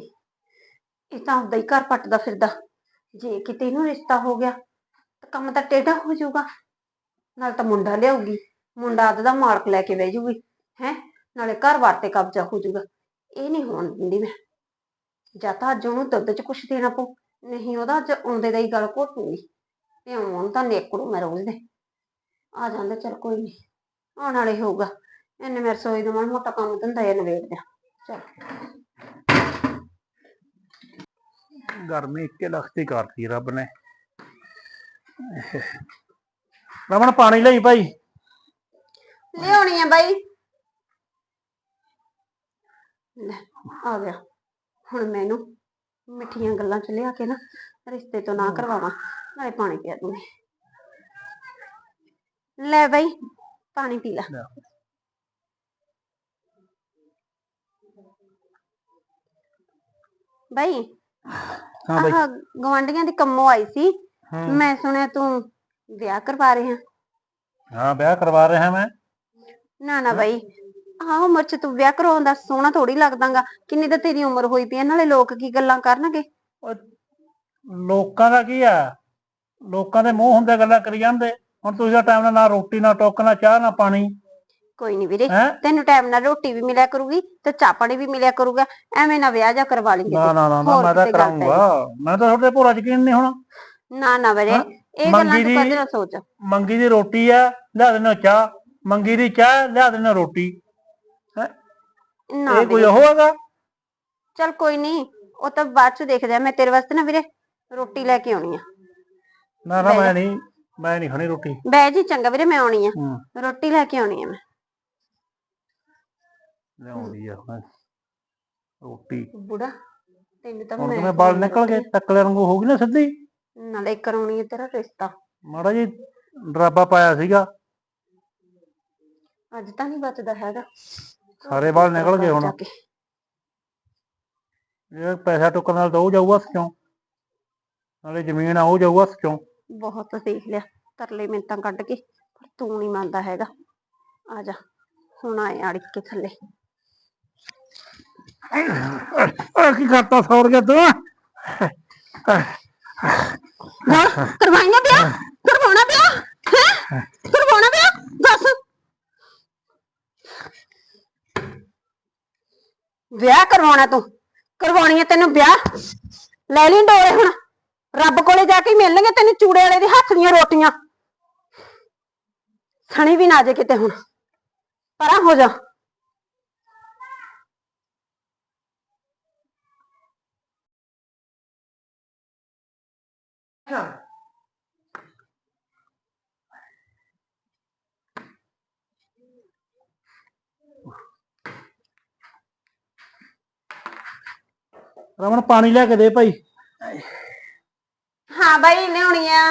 ਇਹ ਤਾਂ ਆਪਦਾ ਹੀ ਘਰ ਪੱਟਦਾ ਫਿਰਦਾ। ਜੇ ਕਿਤੇ ਇਹਨੂੰ ਰਿਸ਼ਤਾ ਹੋ ਗਿਆ, ਤਾਂ ਕੰਮ ਤਾਂ ਟੇਢਾ ਹੋ ਜਾਊਗਾ। ਨਾਲ ਤਾਂ ਮੁੰਡਾ ਲਿਆਊਗੀ। ਮੁੰਡਾ ਅੱਧ ਦਾ ਮਾਰਕ ਲੈ ਕੇ ਬਹਿ ਜੂਗੀ, ਹੈ? ਨਾਲੇ ਘਰ ਵਾਰ ਤੇ ਕਬਜ਼ਾ ਹੋ ਜਾਊਗਾ। ਇਹ ਨਹੀਂ ਹੋਣ ਦਿੰਦੀ ਮੈਂ। ਜਾਂ ਤਾਂ ਅੱਜ ਉਹਨੂੰ ਦੁੱਧ 'ਚ ਕੁਛ ਦੇਣਾ ਪਊ, ਨਹੀਂ ਉਹਦਾ ਅੱਜ ਆਉਂਦੇ ਦਾ ਹੀ ਗਲ ਘੋਟੂਗੀ ਤੇ ਹੁਣ ਤਾਂ ਨੇਕੜੂ ਮੈਂ ਰੋਜ਼ ਦੇ। ਆ ਜਾਂਦਾ ਚਲ ਕੋਈ ਨਹੀਂ, ਆਉਣ ਵਾਲੇ ਹੋਊਗਾ। ਇੰਨੇ ਮੇਰੇ ਰਸੋਈ ਦਾ ਮਾੜਾ ਮੋਟਾ ਕੰਮ ਧੰਦਾ ਇਹ ਨਵੇੜ ਦਿਆ ਚਲ। ਗਰਮੀ ਇੱਕੇ ਲੱਖ ਕਰਤੀ ਰੱਬ ਨੇ। ਰਮਣ ਪਾਣੀ ਲਈ ਭਾਈ। ਲਿਆਉਣੀ ਆ ਬਾਈ। ਲੈ ਆ ਗਿਆ। ਹੁਣ ਮੈਨੂੰ ਮਿੱਠੀਆਂ ਗੱਲਾਂ ਚ ਲਿਆ ਕੇ ਨਾ ਰਿਸ਼ਤੇ ਤੋਂ ਨਾ ਕਰਵਾਵਾਂ ਨਾਲੇ ਪਾਣੀ ਪਿਆ ਦੂੰਗੀ। ਲੈ ਬਾਈ ਪਾਣੀ ਪੀ ਲੈ। ਬਾਈ ਹਾਂ ਭਾਈ ਆਹ ਗਵਾਂਢੀਆਂ ਦੀ ਕੰਮੋਂ ਆਈ ਸੀ। ਹੂੰ। ਮੈਂ ਸੁਣਿਆ ਤੂੰ ਵਿਆਹ ਕਰਵਾ ਰਿਹਾ। ਹਾਂ ਵਿਆਹ ਕਰਵਾ ਰਿਹਾ ਮੈਂ। ਨਾ ਨਾ ਬਾਈ। ਆਹ ਉਮਰ ਚ ਤੂੰ ਵਿਆਹ ਕਰਾਉਂਦਾ ਸੋਹਣਾ ਥੋੜੀ ਲੱਗਦਾਗਾ। ਕਿੰਨੀ ਤਾਂ ਤੇਰੀ ਉਮਰ ਹੋਈ ਪਈ ਆ ਨਾਲੇ ਲੋਕ ਕੀ ਗੱਲਾਂ ਕਰਨਗੇ? ਉਹ ਲੋਕਾਂ ਦਾ ਕੀ ਆ? ਲੋਕਾਂ ਦੇ ਮੂੰਹ ਹੁੰਦੇ ਗੱਲਾਂ ਕਰੀ ਜਾਂਦੇ। ਹੁਣ ਤੁਸੀਂ ਦਾ ਟਾਈਮ ਨਾਲ ਨਾ ਰੋਟੀ ਨਾ ਟੋਕ ਨਾ ਚਾਹ ਨਾ ਪਾਣੀ। ਕੋਈ ਨਹੀਂ ਵੀਰੇ ਹੈ? ਤੈਨੂੰ ਟਾਈਮ ਨਾਲ ਰੋਟੀ ਵੀ ਮਿਲਿਆ ਕਰੂਗੀ ਤੇ ਚਾਹ ਪਾਣੀ ਵੀ ਮਿਲਿਆ ਕਰੂਗਾ। ਐਵੇਂ ਨਾ ਵਿਆਹ ਜਾ ਕਰਵਾ ਲਈ ਨਾ ਨਾ ਨਾ ਨਾ ਹੋਰ ਮੈਂ ਤਾਂ ਕਿਤੇ ਗੱਲ ਪੈ ਕਰਾਉਂਗਾ ਮੈਂ ਤਾਂ ਤੁਹਾਡੇ ਭੋਰਾ ਯਕੀਨ ਨਹੀਂ ਹੋਣਾ। ਨਾ ਨਾ ਵੀਰੇ ਹਾਂ, ਇਹ ਗੱਲਾਂ ਮੰਗੀ ਤੂੰ ਦੀ- ਕਦੇ ਨਾ ਸੋਚ। ਮੰਗੀ ਦੀ ਰੋਟੀ ਆ ਲਿਆ ਦੇਣਾ ਚਾਹ। ਮੰਗੀ ਦੀ ਚਾਹ ਲਿਆ ਦੇਣਾ ਰੋਟੀ। ਨਾ ਇਹ ਕੋਈ ਵੀਰੇ। ਉਹ ਹੈਗਾ? ਚਲ ਕੋਈ ਨਹੀਂ ਉਹ ਤਾਂ ਬਾਅਦ ਚ ਦੇਖਦੇ ਆ। ਮੈਂ ਤੇਰੇ ਵਾਸਤੇ ਨਾ ਵੀਰੇ ਰੋਟੀ ਲੈ ਕੇ ਆਉਣੀ ਆ। ਨਾ ਨਾ ਮੈਂ। ਨਹੀਂ ਮੈਂ ਨਹੀਂ ਖਾਣੀ ਰੋਟੀ। ਬਹਿ ਜੀ ਚੰਗਾ ਵੀਰੇ ਮੈਂ ਆਉਣੀ ਆ। ਹੂੰ। ਰੋਟੀ ਲੈ ਕੇ ਆਉਣੀ ਆ ਮੈਂ। ਲਿਆਉਂਦੀ ਆ ਹੁਣ। ਰੋਟੀ। ਬੁੜਾ ਤੈਨੂੰ ਤਾਂ ਹੁਣ ਕਿਵੇਂ ਬਾਲ ਨਿਕਲ ਗਏ? ਟੱਕਲੇ ਵਾਂਗੂ ਹੋ ਗਈ ਨਾ ਸਿੱਧੀ? ਨਾਲੇ ਕਰਾਉਣੀ ਹੈ ਤੇਰਾ ਰਿਸ਼ਤਾ। ਮਾੜਾ ਜੀ ਡਰਾਬਾ ਪਾਇਆ ਸੀਗਾ। ਅੱਜ ਤਾਂ ਨਹੀਂ ਬਚਦਾ ਹੈਗਾ। ਸਾਰੇ ਵਾਲ ਨਿਕਲ ਗਏ ਹੁਣ। ਜਾ ਕੇ। ਇਹ ਪੈਸਾ ਟੁੱਕਣ ਨਾਲ ਤਾਂ ਉਹ ਜਾਊਗਾ ਹੱਥ ਚੋਂ ਨਾਲੇ ਜ਼ਮੀਨ ਆ ਉਹ ਜਾਊਗਾ ਹੱਥ ਚੋਂ ਬਹੁਤ ਦੇਖ ਲਿਆ ਤਰਲੇ ਮਿੰਤਾਂ ਕੱਢ ਕੇ ਪਰ ਤੂੰ ਨਹੀਂ ਮੰਨਦਾ ਹੈਗਾ। ਆ ਜਾ ਹੁਣ ਆਏ ਅੜ ਕੇ ਥੱਲੇ। ਆ ਕੀ ਕਰਤਾ ਸੌਰ ਗਿਆ ਤੂੰ? ਹੋਰ ਕਰਵਾਈਆਂ ਵਿਆਹ? ਕਰਵਾਉਣਾ ਹੈ? ਕਰਵਾਉਣਾ ਵਿਆਹ? ਦੱਸ। ਵਿਆਹ ਕਰਵਾਉਣਾ ਤੂੰ, ਕਰਵਾਉਣੀ ਹੈ ਤੈਨੂੰ ਵਿਆਹ। ਲੈ ਲਈ ਡੋਲੇ ਹੁਣ, ਰੱਬ ਕੋਲੇ ਜਾ ਕੇ ਮਿਲਣਗੇ ਤੈਨੂੰ ਚੂੜੇ ਵਾਲੇ ਦੇ ਹੱਥ ਦੀਆਂ ਰੋਟੀਆਂ। ਸਣੀ ਵੀ ਨਾ ਜੇ ਕਿਤੇ ਹੁਣ, ਪਰਾਂ ਹੋ ਜਾ। ਰਮਨ ਪਾਣੀ ਲੈ ਕੇ ਦੇ ਭਾਈ। ਹਾਂ ਬਾਈ ਲਿਆਉਣੀ ਆ।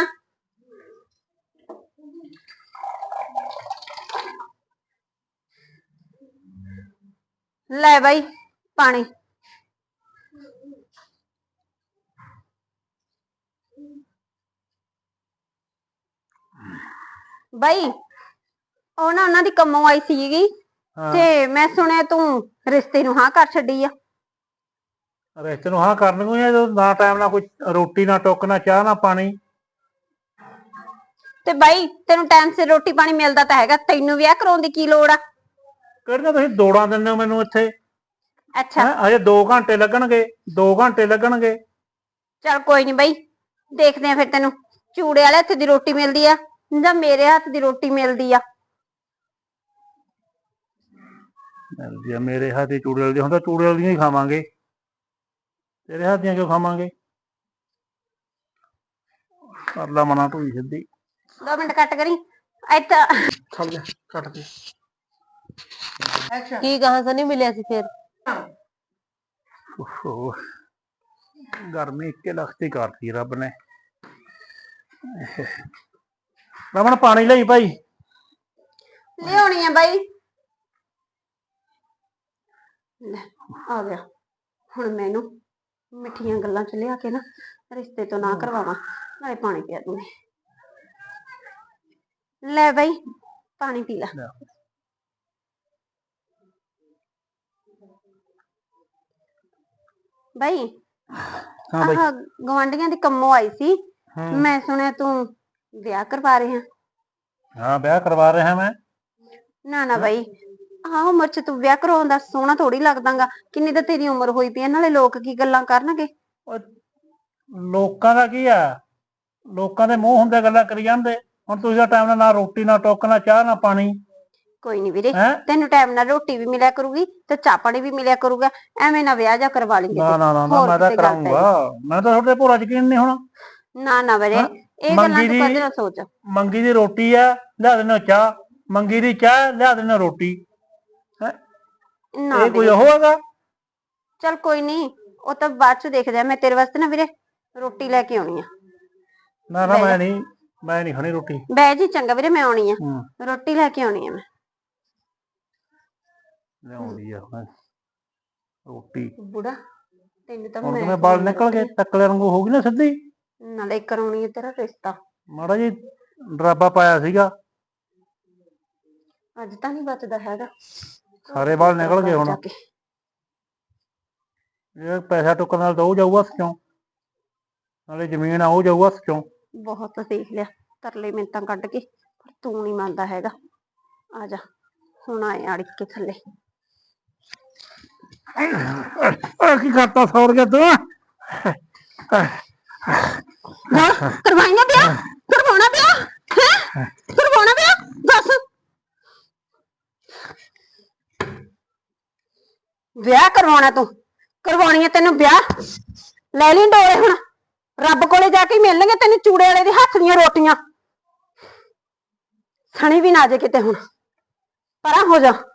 ਲੈ ਬਾਈ ਪਾਣੀ। ਬਾਈ ਉਹ ਨਾ ਉਹਨਾਂ ਦੀ ਕੰਮੋਂ ਆਈ ਸੀਗੀ ਤੇ ਮੈਂ ਸੁਣਿਆ ਤੂੰ ਰਿਸ਼ਤੇ ਨੂੰ ਹਾਂ ਕਰ ਛੱਡੀ ਆ। ਰਿਸ਼ਤੇ ਨੂੰ ਹਾਂ ਕਰਨ ਕੋਈ ਜਦੋਂ ਨਾ ਟਾਈਮ ਨਾਲ ਕੋਈ ਰੋਟੀ ਨਾ ਟੁੱਕ ਨਾ ਚਾਹ ਨਾ ਪਾਣੀ। ਤੇ ਬਾਈ ਤੈਨੂੰ ਟਾਈਮ ਸਿਰ ਰੋਟੀ ਪਾਣੀ ਮਿਲਦਾ ਤਾਂ ਹੈਗਾ ਤੈਨੂੰ ਵਿਆਹ ਕਰਾਉਣ ਦੀ ਕੀ ਲੋੜ ਆ? ਕਿਹੜੀਆਂ ਤੁਸੀਂ ਦੌੜਾਂ ਦਿੰਦੇ ਹੋ ਮੈਨੂੰ ਇੱਥੇ? ਅੱਛਾ। ਹੈਂ ਅਜੇ 2 ਘੰਟੇ ਲੱਗਣਗੇ 2 ਘੰਟੇ ਲੱਗਣਗੇ। ਚਲ ਕੋਈ ਨਹੀਂ ਬਾਈ ਦੇਖਦੇ ਆ ਫਿਰ ਤੈਨੂੰ। ਚੂੜੇ ਵਾਲੇ ਹੱਥ ਦੀ ਰੋਟੀ ਮਿਲਦੀ ਆ ਜਾਂ ਮੇਰੇ ਹੱਥ ਦੀ ਰੋਟੀ ਮਿਲਦੀ ਆ? ਜੇ ਮੇਰੇ ਹੱਥ ਦੀ ਚੂੜੇ ਵਾਲੀ ਹੁੰਦਾ ਚੂੜੇ ਵਾਲੀਆਂ ਹੀ ਖਾਵਾਂਗੇ। ਤੇਰੇ ਹੱਥ ਦੀਆਂ ਕਿਉਂ ਖਾਵਾਂਗੇ? ਕਰ ਲਾ ਮਨਾ ਢੂਈ ਸਿੱਧੀ। ਦੋ ਮਿੰਟ ਕੱਟ ਕਰੀ। ਇੱਥੇ ਛੱਡ ਜਾ ਕੱਟ ਦੇ। ਕੀ ਕਹਾਂ ਸਨੀ ਮਿਲਿਆ ਸੀ ਫਿਰ? ਓਹੋ। ਗਰਮੀ ਇੱਕੇ ਲਖਤੀ ਕਰਤੀ ਰੱਬ ਨੇ। ਰਮਣ ਪਾਣੀ ਲਈ ਭਾਈ ਲਿਆਉਣੀ ਆ ਬਾਈ। ਲੈ ਆ ਗਿਆ। ਹੁਣ ਮੈਨੂੰ ਮਿੱਠੀਆਂ ਗੱਲਾਂ ਚ ਲਿਆ ਕੇ ਨਾ ਰਿਸ਼ਤੇ ਤੋਂ ਨਾ ਕਰਵਾਵਾਂ ਨਾਲੇ ਪਾਣੀ ਪਿਆ ਦੂੰਗੀ। ਲੈ ਬਾਈ ਪਾਣੀ ਪੀ ਲੈ। ਬਾਈ ਹਾਂ ਭਾਈ ਆਹ ਗਵਾਂਢੀਆਂ ਦੀ ਕੰਮੋਂ ਆਈ ਸੀ। ਮੈਂ ਸੁਣਿਆ ਤੂੰ ਵਿਆਹ ਕਰਵਾ ਰਿਹਾ। ਹਾਂ ਵਿਆਹ ਕਰਵਾ ਰਿਹਾ ਮੈਂ। ਨਾ ਨਾ ਬਾਈ ਆਹ ਉਮਰ ਚ ਤੂੰ ਵਿਆਹ ਕਰਾਉਂਦਾ ਸੋਹਣਾ ਥੋੜੀ ਲੱਗਦਾਗਾ। ਕਿੰਨੀ ਤਾਂ ਤੇਰੀ ਉਮਰ ਹੋਈ ਪਈ ਆ ਨਾਲੇ ਲੋਕ ਕੀ ਗੱਲਾਂ ਕਰਨਗੇ? ਉਹ ਲੋਕਾਂ ਦਾ ਕੀ ਆ? ਲੋਕਾਂ ਦੇ ਮੂੰਹ ਹੁੰਦੇ ਗੱਲਾਂ ਕਰੀ ਜਾਂਦੇ। ਹੁਣ ਤੁਸੀਂ ਦਾ ਟਾਈਮ ਨਾਲ ਨਾ ਰੋਟੀ ਨਾ ਟੋਕ ਨਾ ਚਾਹ ਨਾ ਪਾਣੀ। ਕੋਈ ਨਹੀਂ ਵੀਰੇ ਹੈ? ਤੈਨੂੰ ਟਾਈਮ ਨਾਲ ਰੋਟੀ ਵੀ ਮਿਲਿਆ ਕਰੂਗੀ ਤੇ ਚਾਹ ਪਾਣੀ ਵੀ ਮਿਲਿਆ ਕਰੂਗਾ। ਐਵੇਂ ਨਾ ਵਿਆਹ ਜਾ ਕਰਵਾ ਲੇਂਗੇ ਨਾ ਨਾ ਨਾ ਮੈਂ ਤਾਂ ਕਰਾਉਂਗਾ ਮੈਂ ਤਾਂ ਤੁਹਾਡੇ ਭੋਰਾ ਯਕੀਨ ਨਹੀਂ ਹੋਣਾ। ਨਾ ਨਾ ਵੀਰੇ ਇਹ ਗੱਲਾਂ ਮੰਗੀ ਤੂੰ ਦੀ- ਕਦੇ ਨਾ ਸੋਚ। ਮੰਗੀ ਦੀ ਰੋਟੀ ਆ ਲਿਆ ਦੇਣਾ ਚਾਹ। ਮੰਗੀ ਦੀ ਚਾਹ ਲਿਆ ਦੇਣਾ ਰੋਟੀ। ਇਹ ਕੋਈ ਵੀਰੇ। ਉਹ ਹੈਗਾ? ਚਲ ਕੋਈ ਨਹੀਂ ਉਹ ਤਾਂ ਬਾਅਦ ਚ ਦੇਖਦੇ ਆ ਮੈਂ ਤੇਰੇ ਵਾਸਤੇ ਨਾ ਵੀਰੇ ਰੋਟੀ ਲੈ ਕੇ ਆਉਣੀ ਆ। ਨਾ ਨਾ ਮੈਂ ਨਹੀਂ ਮੈਂ ਨਹੀਂ ਖਾਣੀ ਰੋਟੀ। ਬਹਿ ਜੀ ਚੰਗਾ ਵੀਰੇ ਮੈਂ ਆਉਣੀ ਆ। ਹੂੰ। ਰੋਟੀ ਲੈ ਕੇ ਆਉਣੀ ਆ ਮੈਂ। ਲਿਆਉਂਦੀ ਆ ਮੈਂ ਰੋਟੀ। ਬੁੜਾ ਤੈਨੂੰ ਤਾਂ ਹੁਣ ਮੈਂ ਕਿਵੇਂ ਬਾਲ ਨਿਕਲ ਗਏ ਤੱਕਲੇ ਵਾਂਗੂ ਹੋ ਗਈ ਨਾ ਸਿੱਧੀ। ਨਾਲੇ ਕਰਾਉਣੀ ਹੈ ਤੇਰਾ ਰਿਸ਼ਤਾ। ਮਾੜਾ ਜੀ ਡਰਾਬਾ ਪਾਇਆ ਸੀਗਾ। ਅੱਜ ਤਾਂ ਨਹੀਂ ਬਚਦਾ ਹੈਗਾ। ਸਾਰੇ ਵਾਲ ਨਿਕਲ ਗਏ ਹੁਣ। ਜਾ ਕੇ। ਇਹ ਪੈਸਾ ਟੁੱਕਣ ਨਾਲ ਤਾਂ ਉਹ ਜਾਊਗਾ ਹੱਥ ਚੋਂ। ਨਾਲੇ ਜ਼ਮੀਨ ਆ ਉਹ ਜਾਊਗਾ ਹੱਥ ਚੋਂ। ਬਹੁਤ ਦੇਖ ਲਿਆ ਤਰਲੇ ਮਿੰਤਾਂ ਕੱਢ ਕੇ ਪਰ ਤੂੰ ਨਹੀਂ ਮੰਨਦਾ ਹੈਗਾ। ਆ ਜਾ ਹੁਣ ਆਏ ਅੜ ਕੇ ਥੱਲੇ। ਆ ਕੀ ਕਰਤਾ ਸੌਰ ਗਿਆ ਤੂੰ? ਹਾਂ ਕਰਵਾਈਆਂ ਵਿਆਹ ਕਰਵਾਉਣਾ ਵਿਆਹ ਹੈ? ਕਰਵਾਉਣਾ ਵਿਆਹ ਦੱਸ। ਵਿਆਹ ਕਰਵਾਉਣਾ ਤੂੰ? ਕਰਵਾਉਣੀ ਹੈ ਤੈਨੂੰ ਵਿਆਹ? ਲੈ ਲਈ ਡੋਲੇ ਹੁਣ। ਰੱਬ ਕੋਲੇ ਜਾ ਕੇ ਹੀ ਮਿਲਣਗੇ ਤੈਨੂੰ ਚੂੜੇ ਵਾਲੇ ਦੇ ਹੱਥ ਦੀਆਂ ਰੋਟੀਆਂ। ਸਣੀ ਵੀ ਨਾ ਜੇ ਕਿਤੇ ਹੁਣ। ਪਰਾਂ ਹੋ ਜਾ।